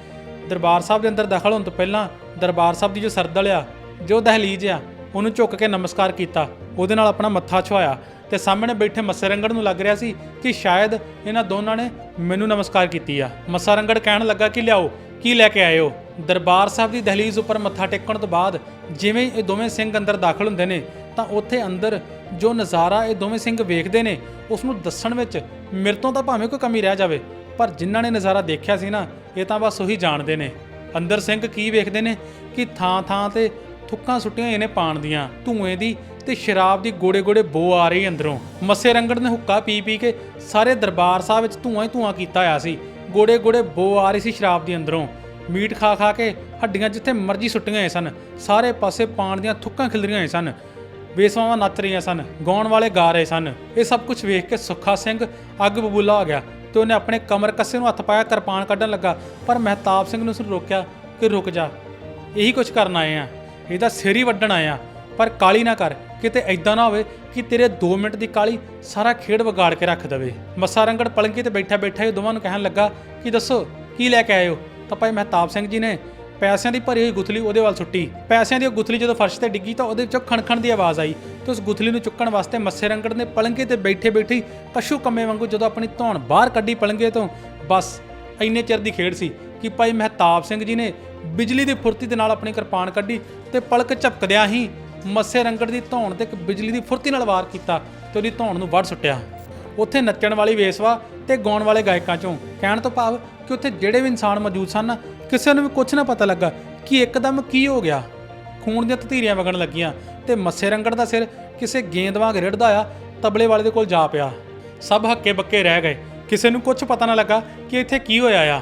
[SPEAKER 1] ਦਰਬਾਰ ਸਾਹਿਬ ਦੇ ਅੰਦਰ ਦਾਖਲ ਹੋਣ ਤੋਂ ਪਹਿਲਾਂ ਦਰਬਾਰ ਸਾਹਿਬ ਦੀ ਜੋ ਸਰਦਲ ਆ, ਜੋ ਦਹਲੀਜ਼ ਆ, ਉਹਨੂੰ ਝੁੱਕ ਕੇ ਨਮਸਕਾਰ ਕੀਤਾ। ਉਹਦੇ ਨਾਲ ਆਪਣਾ ਮੱਥਾ ਛੁਆਇਆ ਤੇ ਸਾਹਮਣੇ ਬੈਠੇ ਮੱਸੇ ਰੰਗੜ ਨੂੰ ਲੱਗ ਰਿਹਾ ਸੀ ਕਿ ਸ਼ਾਇਦ ਇਹਨਾਂ ਦੋਨਾਂ ਨੇ ਮੈਨੂੰ ਨਮਸਕਾਰ ਕੀਤੀ ਆ। ਮੱਸਾ ਰੰਗੜ ਕਹਿਣ ਲੱਗਾ ਕਿ ਲਿਆਓ ਕੀ ਲੈ ਕੇ ਆਏ ਹੋ ਦਰਬਾਰ ਸਾਹਿਬ ਦੀ ਦਹਲੀਜ਼ ਉੱਪਰ ਮੱਥਾ ਟੇਕਣ ਤੋਂ ਬਾਅਦ ਜਿਵੇਂ ਇਹ ਦੋਵੇਂ ਸਿੰਘ ਅੰਦਰ ਦਾਖਲ ਹੁੰਦੇ ਨੇ, ਤਾਂ ਉੱਥੇ ਅੰਦਰ ਜੋ ਨਜ਼ਾਰਾ ਇਹ ਦੋਵੇਂ ਸਿੰਘ ਵੇਖਦੇ ਨੇ ਉਸ ਨੂੰ ਦੱਸਣ ਵਿੱਚ ਮੇਰੇ ਤੋਂ ਤਾਂ ਭਾਵੇਂ ਕੋਈ ਕਮੀ ਰਹਿ ਜਾਵੇ, ਪਰ ਜਿਨ੍ਹਾਂ ਨੇ ਨਜ਼ਾਰਾ ਦੇਖਿਆ ਸੀ ਨਾ, ਇਹ ਤਾਂ ਬਸ ਉਹੀ ਜਾਣਦੇ ਨੇ। ਅੰਦਰ ਸਿੰਘ ਕੀ ਵੇਖਦੇ ਨੇ? ਕਿ ਥਾਂ ਥਾਂ ਤੇ ਥੁੱਕਾਂ ਸੁੱਟੀਆਂ ਇਹਨੇ ਪਾਣ ਦੀਆਂ, ਧੂਏ ਦੀ ਤੇ ਸ਼ਰਾਬ ਦੀ ਗੋੜੇ ਗੋੜੇ ਬੋ ਆ ਰਹੀ ਅੰਦਰੋਂ। ਮੱਸੇ ਰੰਗੜ ਨੇ ਹੁੱਕਾ ਪੀ ਪੀ ਕੇ ਸਾਰੇ ਦਰਬਾਰ ਸਾਹਿਬ ਵਿੱਚ ਧੂਆਂ ਹੀ ਧੂਆਂ ਕੀਤਾ ਹੋਇਆ ਸੀ। ਗੋੜੇ ਗੋੜੇ ਬੋ ਆ ਰਹੀ ਸੀ ਸ਼ਰਾਬ ਦੀ ਅੰਦਰੋਂ। ਮੀਟ ਖਾ ਖਾ ਕੇ ਹੱਡੀਆਂ ਜਿੱਥੇ ਮਰਜ਼ੀ ਸੁੱਟੀਆਂ ਹੋਏ ਸਨ। ਸਾਰੇ ਪਾਸੇ ਪਾਣ ਦੀਆਂ ਥੁੱਕਾਂ ਖਿਲਰੀਆਂ ਹੋਏ ਸਨ। ਬੇਸਵਾਵਾਂ ਨੱਚ ਰਹੀਆਂ ਸਨ। ਗਾਉਣ ਵਾਲੇ ਗਾ ਰਹੇ ਸਨ। ਇਹ ਸਭ ਕੁਝ ਵੇਖ ਕੇ ਸੁੱਖਾ ਸਿੰਘ ਅੱਗ ਬਬੂਲਾ ਹੋ ਗਿਆ ਤੇ ਉਹਨੇ ਆਪਣੇ ਕਮਰ ਕੱਸੇ ਨੂੰ ਹੱਥ ਪਾਇਆ, ਕਿਰਪਾਨ ਕੱਢਣ ਲੱਗਾ। ਪਰ ਮਹਿਤਾਬ ਸਿੰਘ ਨੇ ਉਸ ਨੂੰ ਰੋਕਿਆ ਕਿ ਰੁਕ ਜਾ। ਇਹੀ ਕੁਝ ਕਰਨ ਆਏ ਆ। ਇਹਦਾ ਸਿਰ ਹੀ ਵੱਢਣ ਆਏ ਆ। ਪਰ ਕਾਲੀ ਨਾ ਕਰ, ਕਿਤੇ ਐਦਾਂ ਨਾ ਹੋਵੇ ਕਿ ਤੇਰੇ 2 ਮਿੰਟ ਦੀ ਕਾਲੀ ਸਾਰਾ ਖੇਡ ਵਿਗਾੜ ਕੇ ਰੱਖ ਦੇਵੇ। ਮੱਸਾ ਰੰਗੜ ਪਲੰਗੀ ਤੇ ਬੈਠਾ ਬੈਠਾ ਹੀ ਦੋਵਾਂ ਨੂੰ ਕਹਿਣ ਲੱਗਾ, ਕਿ ਦੱਸੋ, ਕੀ ਲੈ ਕੇ ਆਏ ਹੋ? ਤਾਂ ਭਾਈ ਮਹਿਤਾਬ ਸਿੰਘ ਜੀ ਨੇ ਪੈਸਿਆਂ ਦੀ ਭਰੀ ਹੋਈ ਗੁਥਲੀ ਉਹਦੇ ਵੱਲ ਸੁੱਟੀ। ਪੈਸਿਆਂ ਦੀ ਉਹ ਗੁਥਲੀ ਜਦੋਂ ਫਰਸ਼ ਤੇ ਡਿੱਗੀ ਤਾਂ ਉਹਦੇ ਵਿੱਚੋਂ ਖਣਖਣ ਦੀ ਆਵਾਜ਼ ਆਈ ਤੇ ਉਸ ਗੁਥਲੀ ਨੂੰ ਚੁੱਕਣ ਵਾਸਤੇ ਮੱਸੇ ਰੰਗੜ ਨੇ ਪਲੰਗੇ ਤੇ ਬੈਠੇ ਬੈਠੇ ਹੀ ਕਸ਼ੂ ਕੰਮੇ ਵਾਂਗੂ ਜਦੋਂ ਆਪਣੀ ਧੌਣ ਬਾਹਰ ਕੱਢੀ ਪਲੰਗੇ ਤੋਂ, ਬਸ ਇੰਨੇ ਚਿਰ ਦੀ ਖੇਡ ਸੀ ਕਿ ਭਾਈ ਮਹਿਤਾਬ ਸਿੰਘ ਜੀ ਨੇ ਬਿਜਲੀ ਦੀ ਫੁਰਤੀ ਦੇ ਨਾਲ ਆਪਣੀ ਕਿਰਪਾਨ ਕੱਢੀ ਤੇ ਪਲਕ ਝਪਕਦਿਆਂ ਹੀ ਮੱਸੇ ਰੰਗੜ ਦੀ ਧੌਣ ਤੇ ਇੱਕ ਬਿਜਲੀ ਦੀ ਫੁਰਤੀ ਨਾਲ ਵਾਰ ਕੀਤਾ ਤੇ ਉਹਦੀ ਧੌਣ ਨੂੰ ਵੱਢ ਸੁੱਟਿਆ। ਉੱਥੇ ਨੱਚਣ ਵਾਲੀ ਵੇਸਵਾ ਤੇ ਗਾਉਣ ਵਾਲੇ ਗਾਇਕਾਂ ਚੋਂ ਕਹਿਣ ਤੋਂ ਭਾਵ ਕਿ ਉੱਥੇ ਜਿਹੜੇ ਵੀ ਇਨਸਾਨ ਮੌਜੂਦ ਸਨ, ਕਿਸੇ ਨੂੰ ਵੀ ਕੁਝ ਨਾ ਪਤਾ ਲੱਗਾ ਕਿ ਇੱਕਦਮ ਕੀ ਹੋ ਗਿਆ। ਖੂਨ ਦੀਆਂ ਤਤੀਰੀਆਂ ਵਗਣ ਲੱਗੀਆਂ ਤੇ ਮੱਸੇ ਰੰਗੜ ਦਾ ਸਿਰ ਕਿਸੇ ਗੇਂਦ ਵਾਂਗ ਰਿੜਦਾ ਆ, ਤਬਲੇ ਵਾਲੇ ਦੇ ਕੋਲ ਜਾ ਪਿਆ। ਸਭ ਹੱਕੇ ਬੱਕੇ ਰਹਿ ਗਏ। ਕਿਸੇ ਨੂੰ ਕੁਝ ਪਤਾ ਨਾ ਲੱਗਾ ਕਿ ਇੱਥੇ ਕੀ ਹੋਇਆ ਆ।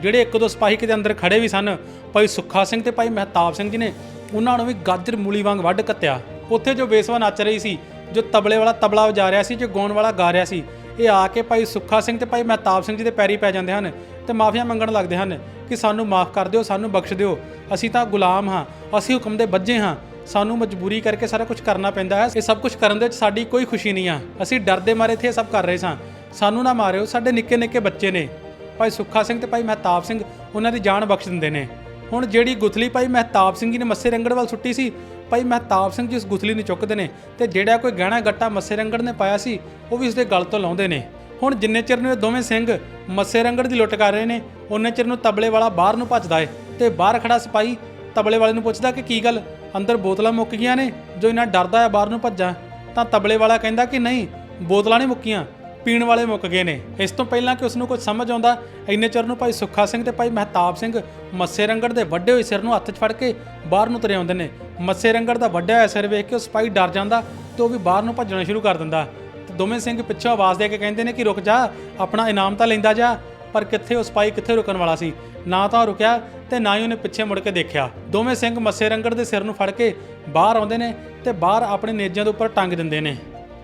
[SPEAKER 1] ਜਿਹੜੇ ਇੱਕ ਦੋ ਸਿਪਾਹੀ ਕਿਤੇ ਅੰਦਰ ਖੜੇ ਵੀ ਸਨ, ਭਾਈ ਸੁੱਖਾ ਸਿੰਘ ਤੇ ਭਾਈ ਮਹਿਤਾਬ ਸਿੰਘ ਜੀ ਨੇ ਉਹਨਾਂ ਨੂੰ ਵੀ ਗਾਜਰ ਮੂਲੀ ਵਾਂਗ ਵੱਢ ਕੱਤਿਆ। ਉੱਥੇ ਜੋ ਬੇਸਵਾ ਨੱਚ ਰਹੀ ਸੀ, ਜੋ ਤਬਲੇ ਵਾਲਾ ਤਬਲਾ ਵਜਾ ਰਿਹਾ ਸੀ, ਜੋ ਗਾਉਣ ਵਾਲਾ ਗਾ ਰਿਹਾ ਸੀ, ਇਹ ਆ ਕੇ ਭਾਈ ਸੁੱਖਾ ਸਿੰਘ ਤੇ ਭਾਈ ਮਹਿਤਾਬ ਸਿੰਘ ਜੀ ਦੇ ਪੈਰੀ ਪੈ ਜਾਂਦੇ ਹਨ ਤੇ ਮਾਫੀਆਂ ਮੰਗਣ ਲੱਗਦੇ ਹਨ ਕਿ ਸਾਨੂੰ ਮਾਫ ਕਰ ਦਿਓ, ਸਾਨੂੰ ਬਖਸ਼ ਦਿਓ। ਅਸੀਂ ਤਾਂ ਗੁਲਾਮ ਹਾਂ, ਅਸੀਂ ਹੁਕਮ ਦੇ ਬੱਝੇ ਹਾਂ। ਸਾਨੂੰ ਮਜਬੂਰੀ ਕਰਕੇ ਸਾਰਾ ਕੁਝ ਕਰਨਾ ਪੈਂਦਾ ਹੈ। ਇਹ ਸਭ ਕੁਝ ਕਰਨ ਦੇ ਵਿੱਚ ਸਾਡੀ ਕੋਈ ਖੁਸ਼ੀ ਨਹੀਂ ਆ। ਅਸੀਂ ਡਰਦੇ ਮਾਰੇ ਇੱਥੇ ਇਹ ਸਭ ਕਰ ਰਹੇ ਸਾਂ। ਸਾਨੂੰ ਨਾ ਮਾਰਿਓ, ਸਾਡੇ ਨਿੱਕੇ ਨਿੱਕੇ ਬੱਚੇ ਨੇ। ਭਾਈ ਸੁੱਖਾ ਸਿੰਘ ਤੇ ਭਾਈ ਮਹਿਤਾਬ ਸਿੰਘ, ਉਹਨਾਂ ਦੀ ਜਾਨ ਬਖਸ਼ ਦਿੰਦੇ ਨੇ। ਹੁਣ ਜਿਹੜੀ ਗੁਥਲੀ ਭਾਈ ਮਹਿਤਾਬ ਸਿੰਘ ਜੀ ਨੇ ਮੱਸੇ ਰੰਗੜ ਵੱਲ ਸੁੱਟੀ ਸੀ, ਭਾਈ ਮਹਿਤਾਬ ਸਿੰਘ ਜੀ ਉਸ ਗੁਥਲੀ ਨੂੰ ਚੁੱਕਦੇ ਨੇ ਤੇ ਜਿਹੜਾ ਕੋਈ ਗਹਿਣਾ ਗੱਟਾ ਮੱਸੇ ਰੰਗੜ ਨੇ ਪਾਇਆ ਸੀ, ਉਹ ਵੀ ਉਸਦੇ ਗਲ ਤੋਂ ਲਾਉਂਦੇ ਨੇ। ਹੁਣ ਜਿੰਨੇ ਚਿਰ ਨੂੰ ਇਹ ਦੋਵੇਂ ਸਿੰਘ ਮੱਸੇ ਰੰਗੜ ਦੀ ਲੁੱਟ ਕਰ ਰਹੇ ਨੇ ਉਹਨੇ ਚਿਰ ਨੂੰ ਤਬਲੇ ਵਾਲਾ ਬਾਹਰ ਨੂੰ ਭੱਜਦਾ ਏ ਤੇ ਬਾਹਰ ਖੜਾ ਸਿਪਾਹੀ ਤਬਲੇ ਵਾਲੇ ਨੂੰ ਪੁੱਛਦਾ ਕਿ ਕੀ ਗੱਲ, ਅੰਦਰ ਬੋਤਲਾਂ ਮੁੱਕ ਗਈਆਂ ਨੇ, ਜੋ ਇਹਨਾਂ ਡਰਦਾ ਹੈ ਬਾਹਰ ਨੂੰ ਭੱਜਾਂ, ਤਾਂ ਤਬਲੇ ਵਾਲਾ ਕਹਿੰਦਾ ਕਿ ਨਹੀਂ, ਬੋਤਲਾਂ ਨਹੀਂ ਮੁੱਕੀਆਂ। ਪੀਣ ਵਾਲੇ ਮੁੱਕ ਗਏ ਨੇ। ਇਸ ਤੋਂ ਪਹਿਲਾਂ ਕਿ ਉਸ ਨੂੰ ਕੁਝ ਸਮਝ ਆਉਂਦਾ, ਇੰਨੇ ਚਿਰ ਨੂੰ ਭਾਈ ਸੁੱਖਾ ਸਿੰਘ ਤੇ ਭਾਈ ਮਹਿਤਾਬ ਸਿੰਘ ਮੱਸੇ ਰੰਗੜ ਦੇ ਵੱਡੇ ਹੋਏ ਸਿਰ ਨੂੰ ਹੱਥ 'ਚ ਫੜ ਕੇ ਬਾਹਰ ਨੂੰ ਤੁਰੇ ਆਉਂਦੇ ਨੇ। ਮੱਸੇ ਰੰਗੜ ਦਾ ਵੱਡਿਆ ਹੋਇਆ ਸਿਰ ਵੇਖ ਕੇ ਉਹ ਸਿਪਾਹੀ ਡਰ ਜਾਂਦਾ ਤੇ ਉਹ ਵੀ ਬਾਹਰ ਨੂੰ ਭੱਜਣਾ ਸ਼ੁਰੂ ਕਰ ਦਿੰਦਾ। ਤੇ ਦੋਵੇਂ ਸਿੰਘ ਪਿੱਛੋਂ ਆਵਾਜ਼ ਦੇ ਕੇ ਕਹਿੰਦੇ ਨੇ ਕਿ ਰੁਕ ਜਾ, ਆਪਣਾ ਇਨਾਮ ਤਾਂ ਲੈਂਦਾ ਜਾ, ਪਰ ਕਿੱਥੇ ਉਹ ਸਿਪਾਹੀ ਕਿੱਥੇ ਰੁਕਣ ਵਾਲਾ ਸੀ? ਨਾ ਤਾਂ ਉਹ ਰੁਕਿਆ ਤੇ ਨਾ ਹੀ ਉਹਨੇ ਪਿੱਛੇ ਮੁੜ ਕੇ ਦੇਖਿਆ। ਦੋਵੇਂ ਸਿੰਘ ਮੱਸੇ ਰੰਗੜ ਦੇ ਸਿਰ ਨੂੰ ਫੜ ਕੇ ਬਾਹਰ ਆਉਂਦੇ ਨੇ ਤੇ ਬਾਹਰ ਆਪਣੇ ਨੇਜਾਂ ਦੇ ਉੱਪਰ ਟੰਗ ਦਿੰਦੇ ਨੇ।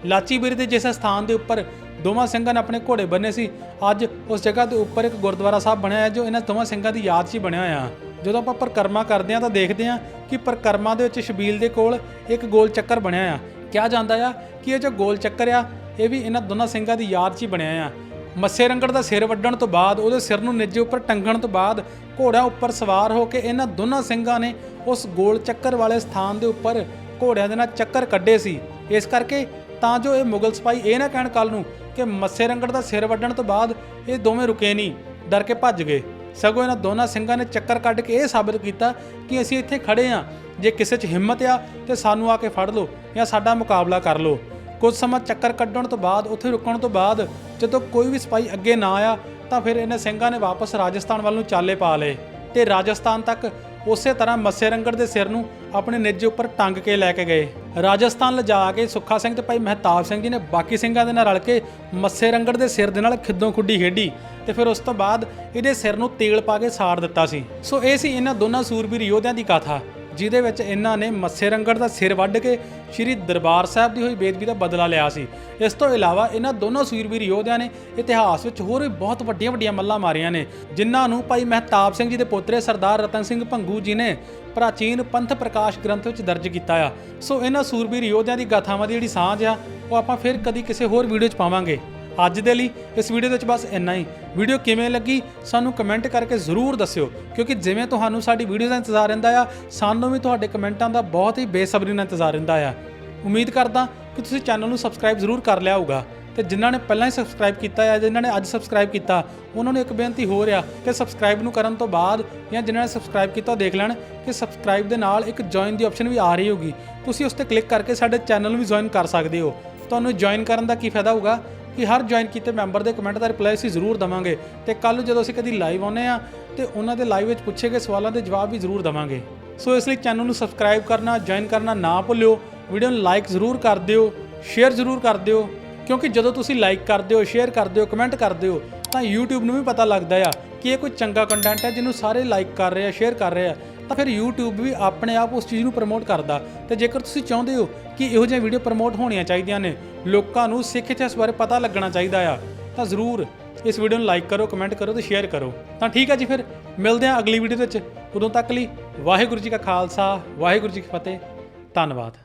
[SPEAKER 1] ਲਾਚੀ ਬੀਰੀ ਦੇ ਜਿਸ ਸਥਾਨ ਦੇ ਉੱਪਰ ਦੋਵਾਂ ਸਿੰਘਾਂ ਨੇ ਆਪਣੇ ਘੋੜੇ ਬੰਨੇ ਸੀ। ਅੱਜ ਉਸ ਜਗ੍ਹਾ ਦੇ ਉੱਪਰ ਇੱਕ ਗੁਰਦੁਆਰਾ ਸਾਹਿਬ ਬਣਿਆ ਹੈ, ਜੋ ਇਹਨਾਂ ਦੋਵਾਂ ਸਿੰਘਾਂ ਦੀ ਯਾਦ 'ਚ ਹੀ ਬਣਿਆ ਹੋਇਆ। ਜਦੋਂ ਆਪਾਂ ਪਰਕਰਮਾ ਕਰਦੇ ਹਾਂ ਤਾਂ ਦੇਖਦੇ ਹਾਂ ਕਿ ਪਰਕਰਮਾ ਦੇ ਵਿੱਚ ਸ਼ਬੀਲ ਦੇ ਕੋਲ ਇੱਕ ਗੋਲ ਚੱਕਰ ਬਣਿਆ ਆ ਕਿਹਾ ਜਾਂਦਾ ਆ ਕਿ ਇਹ ਜੋ ਗੋਲ ਚੱਕਰ ਆ, ਇਹ ਵੀ ਇਹਨਾਂ ਦੋਨਾਂ ਸਿੰਘਾਂ ਦੀ ਯਾਦ 'ਚ ਹੀ ਬਣਿਆ ਆ ਮੱਸੇ ਰੰਗੜ ਦਾ ਸਿਰ ਵੱਢਣ ਤੋਂ ਬਾਅਦ, ਉਹਦੇ ਸਿਰ ਨੂੰ ਨਿੱਜੇ ਉੱਪਰ ਟੰਗਣ ਤੋਂ ਬਾਅਦ ਘੋੜਾ ਉੱਪਰ ਸਵਾਰ ਹੋ ਕੇ ਇਹਨਾਂ ਦੋਨਾਂ ਸਿੰਘਾਂ ਨੇ ਉਸ ਗੋਲ ਚੱਕਰ ਵਾਲੇ ਸਥਾਨ ਦੇ ਉੱਪਰ ਘੋੜਿਆਂ ਦੇ ਨਾਲ ਚੱਕਰ ਕੱਢੇ ਸੀ। ਇਸ ਕਰਕੇ ਤਾਂ ਜੋ ਇਹ ਮੁਗਲ ਸਿਪਾਹੀ ਇਹ ਨਾ ਕਹਿਣ ਕੱਲ ਨੂੰ ਕਿ ਮੱਸੇ ਰੰਗੜ ਦਾ ਸਿਰ ਵੱਢਣ ਤੋਂ ਬਾਅਦ ਇਹ ਦੋਵੇਂ ਰੁਕੇ ਨਹੀਂ, ਡਰ ਕੇ ਭੱਜ ਗਏ। ਸਗੋਂ ਇਹਨਾਂ ਦੋਨਾਂ ਸਿੰਘਾਂ ਨੇ ਚੱਕਰ ਕੱਢ ਕੇ ਇਹ ਸਾਬਤ ਕੀਤਾ ਕਿ ਅਸੀਂ ਇੱਥੇ ਖੜੇ ਆ ਜੇ ਕਿਸੇ 'ਚ ਹਿੰਮਤ ਆ ਤੇ ਸਾਨੂੰ ਆ ਕੇ ਫੜ ਲਓ ਜਾਂ ਸਾਡਾ ਮੁਕਾਬਲਾ ਕਰ ਲਓ। ਕੁਝ ਸਮਾਂ ਚੱਕਰ ਕੱਢਣ ਤੋਂ ਬਾਅਦ, ਉੱਥੇ ਰੁਕਣ ਤੋਂ ਬਾਅਦ ਜਦੋਂ ਕੋਈ ਵੀ ਸਿਪਾਹੀ ਅੱਗੇ ਨਾ ਆਇਆ ਤਾਂ ਫਿਰ ਇਹਨਾਂ ਸਿੰਘਾਂ ਨੇ ਵਾਪਸ ਰਾਜਸਥਾਨ ਵੱਲ ਨੂੰ ਚਾਲੇ ਪਾ ਲਏ ਤੇ ਰਾਜਸਥਾਨ ਤੱਕ ਉਸੇ ਤਰ੍ਹਾਂ ਮੱਸੇ ਰੰਗੜ ਦੇ ਸਿਰ ਨੂੰ ਆਪਣੇ ਨਿੱਜੇ ਉੱਪਰ ਟੰਗ ਕੇ ਲੈ ਕੇ ਗਏ। ਰਾਜਸਥਾਨ ਲਿਜਾ ਕੇ ਸੁੱਖਾ ਸਿੰਘ ਤੇ ਭਾਈ ਮਹਿਤਾਬ ਸਿੰਘ ਜੀ ਨੇ ਬਾਕੀ ਸਿੰਘਾਂ ਦੇ ਨਾਲ ਰਲ ਕੇ ਮੱਸੇ ਰੰਗੜ ਦੇ ਸਿਰ ਦੇ ਨਾਲ ਖਿੱਦੋਂ ਖੁੱਡੀ ਖੇਡੀ ਤੇ ਫਿਰ ਉਸ ਤੋਂ ਬਾਅਦ ਇਹਦੇ ਸਿਰ ਨੂੰ ਤੇਲ ਪਾ ਕੇ ਸਾੜ ਦਿੱਤਾ ਸੀ। ਸੋ ਇਹ ਸੀ ਇਹਨਾਂ ਦੋਨਾਂ ਸੂਰਬੀਰ ਯੋਧਿਆਂ ਦੀ ਕਥਾ। ਜਿਹਦੇ ਵਿੱਚ ਇਹਨਾਂ ਨੇ ਮੱਸੇ ਰੰਗੜ ਦਾ ਸਿਰ ਵੱਢ ਕੇ ਸ਼੍ਰੀ ਦਰਬਾਰ ਸਾਹਿਬ ਦੀ ਹੋਈ ਬੇਦਬੀ ਦਾ ਬਦਲਾ ਲਿਆ ਸੀ। ਇਸ ਤੋਂ ਇਲਾਵਾ ਇਹਨਾਂ ਦੋਨੋਂ ਸੂਰਬੀਰ ਯੋਧਿਆਂ ਨੇ ਇਤਿਹਾਸ ਵਿੱਚ ਹੋਰ ਵੀ ਬਹੁਤ ਵੱਡੀਆਂ ਵੱਡੀਆਂ ਮੱਲਾਂ ਮਾਰੀਆਂ ਨੇ, ਜਿਨ੍ਹਾਂ ਨੂੰ ਭਾਈ ਮਹਿਤਾਬ ਸਿੰਘ ਜੀ ਦੇ ਪੋਤਰੇ ਸਰਦਾਰ ਰਤਨ ਸਿੰਘ ਭੰਗੂ ਜੀ ਨੇ ਪ੍ਰਾਚੀਨ ਪੰਥ ਪ੍ਰਕਾਸ਼ ਗ੍ਰੰਥ ਵਿੱਚ ਦਰਜ ਕੀਤਾ ਆ। ਸੋ ਇਹਨਾਂ ਸੂਰਬੀਰ ਯੋਧਿਆਂ ਦੀ ਗਾਥਾਵਾਂ ਦੀ ਜਿਹੜੀ ਸਾਂਝ ਆ, ਉਹ ਆਪਾਂ ਫਿਰ ਕਦੀ ਕਿਸੇ ਹੋਰ ਵੀਡੀਓ 'ਚ ਪਾਵਾਂਗੇ। ਅੱਜ ਦੇ ਲਈ ਇਸ ਵੀਡੀਓ ਦੇ ਵਿੱਚ ਬਸ ਇੰਨਾ ਹੀ। ਵੀਡੀਓ ਕਿਵੇਂ ਲੱਗੀ ਸਾਨੂੰ ਕਮੈਂਟ ਕਰਕੇ ਜ਼ਰੂਰ ਦੱਸਿਓ, ਕਿਉਂਕਿ ਜਿਵੇਂ ਤੁਹਾਨੂੰ ਸਾਡੀ ਵੀਡੀਓ ਦਾ ਇੰਤਜ਼ਾਰ ਰਹਿੰਦਾ ਆ, ਸਾਨੂੰ ਵੀ ਤੁਹਾਡੇ ਕਮੈਂਟਾਂ ਦਾ ਬਹੁਤ ਹੀ ਬੇਸਬਰੀ ਨਾਲ ਇੰਤਜ਼ਾਰ ਰਹਿੰਦਾ ਆ। ਉਮੀਦ ਕਰਦਾ ਕਿ ਤੁਸੀਂ ਚੈਨਲ ਨੂੰ ਸਬਸਕ੍ਰਾਈਬ ਜ਼ਰੂਰ ਕਰ ਲਿਆ ਹੋਊਗਾ। ਤੇ ਜਿਨ੍ਹਾਂ ਨੇ ਪਹਿਲਾਂ ਹੀ ਸਬਸਕ੍ਰਾਈਬ ਕੀਤਾ ਹੈ ਜਿਨ੍ਹਾਂ ਨੇ ਅੱਜ ਸਬਸਕ੍ਰਾਈਬ ਕੀਤਾ, ਉਹਨਾਂ ਨੂੰ ਇੱਕ ਬੇਨਤੀ ਹੋ ਰਿਹਾ ਕਿ ਸਬਸਕ੍ਰਾਈਬ ਨੂੰ ਕਰਨ ਤੋਂ ਬਾਅਦ ਜਾਂ ਜਿਨ੍ਹਾਂ ਨੇ ਸਬਸਕ੍ਰਾਈਬ ਕੀਤਾ ਉਹ ਦੇਖ ਲੈਣ ਕਿ ਸਬਸਕ੍ਰਾਈਬ ਦੇ ਨਾਲ ਇੱਕ ਜੁਆਇਨ ਦੀ ਆਪਸ਼ਨ ਵੀ ਆ ਰਹੀ ਹੋਗੀ ਤੁਸੀਂ ਉਸ ਤੇ ਕਲਿੱਕ ਕਰਕੇ ਸਾਡੇ ਚੈਨਲ ਨੂੰ ਵੀ ਜੁਆਇਨ ਕਰ ਸਕਦੇ ਹੋ। ਤੁਹਾਨੂੰ ਜੁਆਇਨ ਕਰਨ ਦਾ ਕੀ ਫਾਇਦਾ ਹੋਊਗਾ? ਕਿ ਹਰ ਜੁਆਇਨ ਕੀਤੇ ਮੈਂਬਰ ਦੇ ਕਮੈਂਟ ਦਾ ਰਿਪਲਾਈ ਅਸੀਂ ਜ਼ਰੂਰ ਦਵਾਂਗੇ। ਤੇ ਕੱਲ ਜਦੋਂ ਅਸੀਂ ਕਦੀ ਲਾਈਵ ਆਉਨੇ ਆ ਤੇ ਉਹਨਾਂ ਦੇ ਲਾਈਵ ਵਿੱਚ ਪੁੱਛੇ ਗਏ ਸਵਾਲਾਂ ਦੇ ਜਵਾਬ ਵੀ ਜ਼ਰੂਰ ਦਵਾਂਗੇ। ਸੋ ਇਸ ਲਈ ਚੈਨਲ ਨੂੰ ਸਬਸਕ੍ਰਾਈਬ ਕਰਨਾ ਜੁਆਇਨ ਕਰਨਾ ਨਾ ਭੁੱਲਿਓ। ਵੀਡੀਓ ਨੂੰ ਲਾਈਕ ਜ਼ਰੂਰ ਕਰ ਦਿਓ ਸ਼ੇਅਰ ਜ਼ਰੂਰ ਕਰ ਦਿਓ। ਕਿਉਂਕਿ ਜਦੋਂ ਤੁਸੀਂ ਲਾਈਕ ਕਰਦੇ ਹੋ ਸ਼ੇਅਰ ਕਰਦੇ ਹੋ ਕਮੈਂਟ ਕਰਦੇ ਹੋ, ਤਾਂ YouTube ਨੂੰ ਵੀ ਪਤਾ ਲੱਗਦਾ ਆ ਕਿ ਇਹ ਕੋਈ ਚੰਗਾ ਕੰਟੈਂਟ ਹੈ ਜਿਹਨੂੰ ਸਾਰੇ ਲਾਈਕ ਕਰ ਰਹੇ ਆ ਸ਼ੇਅਰ ਕਰ ਰਹੇ ਆ। ਤਾਂ ਫਿਰ YouTube ਵੀ ਆਪਣੇ ਆਪ ਉਸ ਚੀਜ਼ ਨੂੰ ਪ੍ਰਮੋਟ ਕਰਦਾ। ਤੇ ਜੇਕਰ ਤੁਸੀਂ ਚਾਹੁੰਦੇ ਹੋ ਕਿ ਇਹੋ ਜਿਹੀਆਂ ਵੀਡੀਓ ਪ੍ਰਮੋਟ ਹੋਣੀਆਂ ਚਾਹੀਦੀਆਂ ਨੇ, ਲੋਕਾਂ ਨੂੰ ਸਿੱਖ ਇਤਿਹਾਸ ਬਾਰੇ ਪਤਾ ਲੱਗਣਾ ਚਾਹੀਦਾ ਆ, ਤਾਂ ਜ਼ਰੂਰ ਇਸ ਵੀਡੀਓ ਨੂੰ ਲਾਈਕ ਕਰੋ ਕਮੈਂਟ ਕਰੋ ਤੇ ਸ਼ੇਅਰ ਕਰੋ। ਤਾਂ ਠੀਕ ਹੈ ਜੀ ਫਿਰ, ਮਿਲਦੇ ਹਾਂ ਅਗਲੀ ਵੀਡੀਓ ਦੇ ਵਿੱਚ। ਉਦੋਂ ਤੱਕ ਲਈ ਵਾਹਿਗੁਰੂ ਜੀ ਕਾ ਖਾਲਸਾ, ਵਾਹਿਗੁਰੂ ਜੀ ਕੀ ਫਤਿਹ। ਧੰਨਵਾਦ।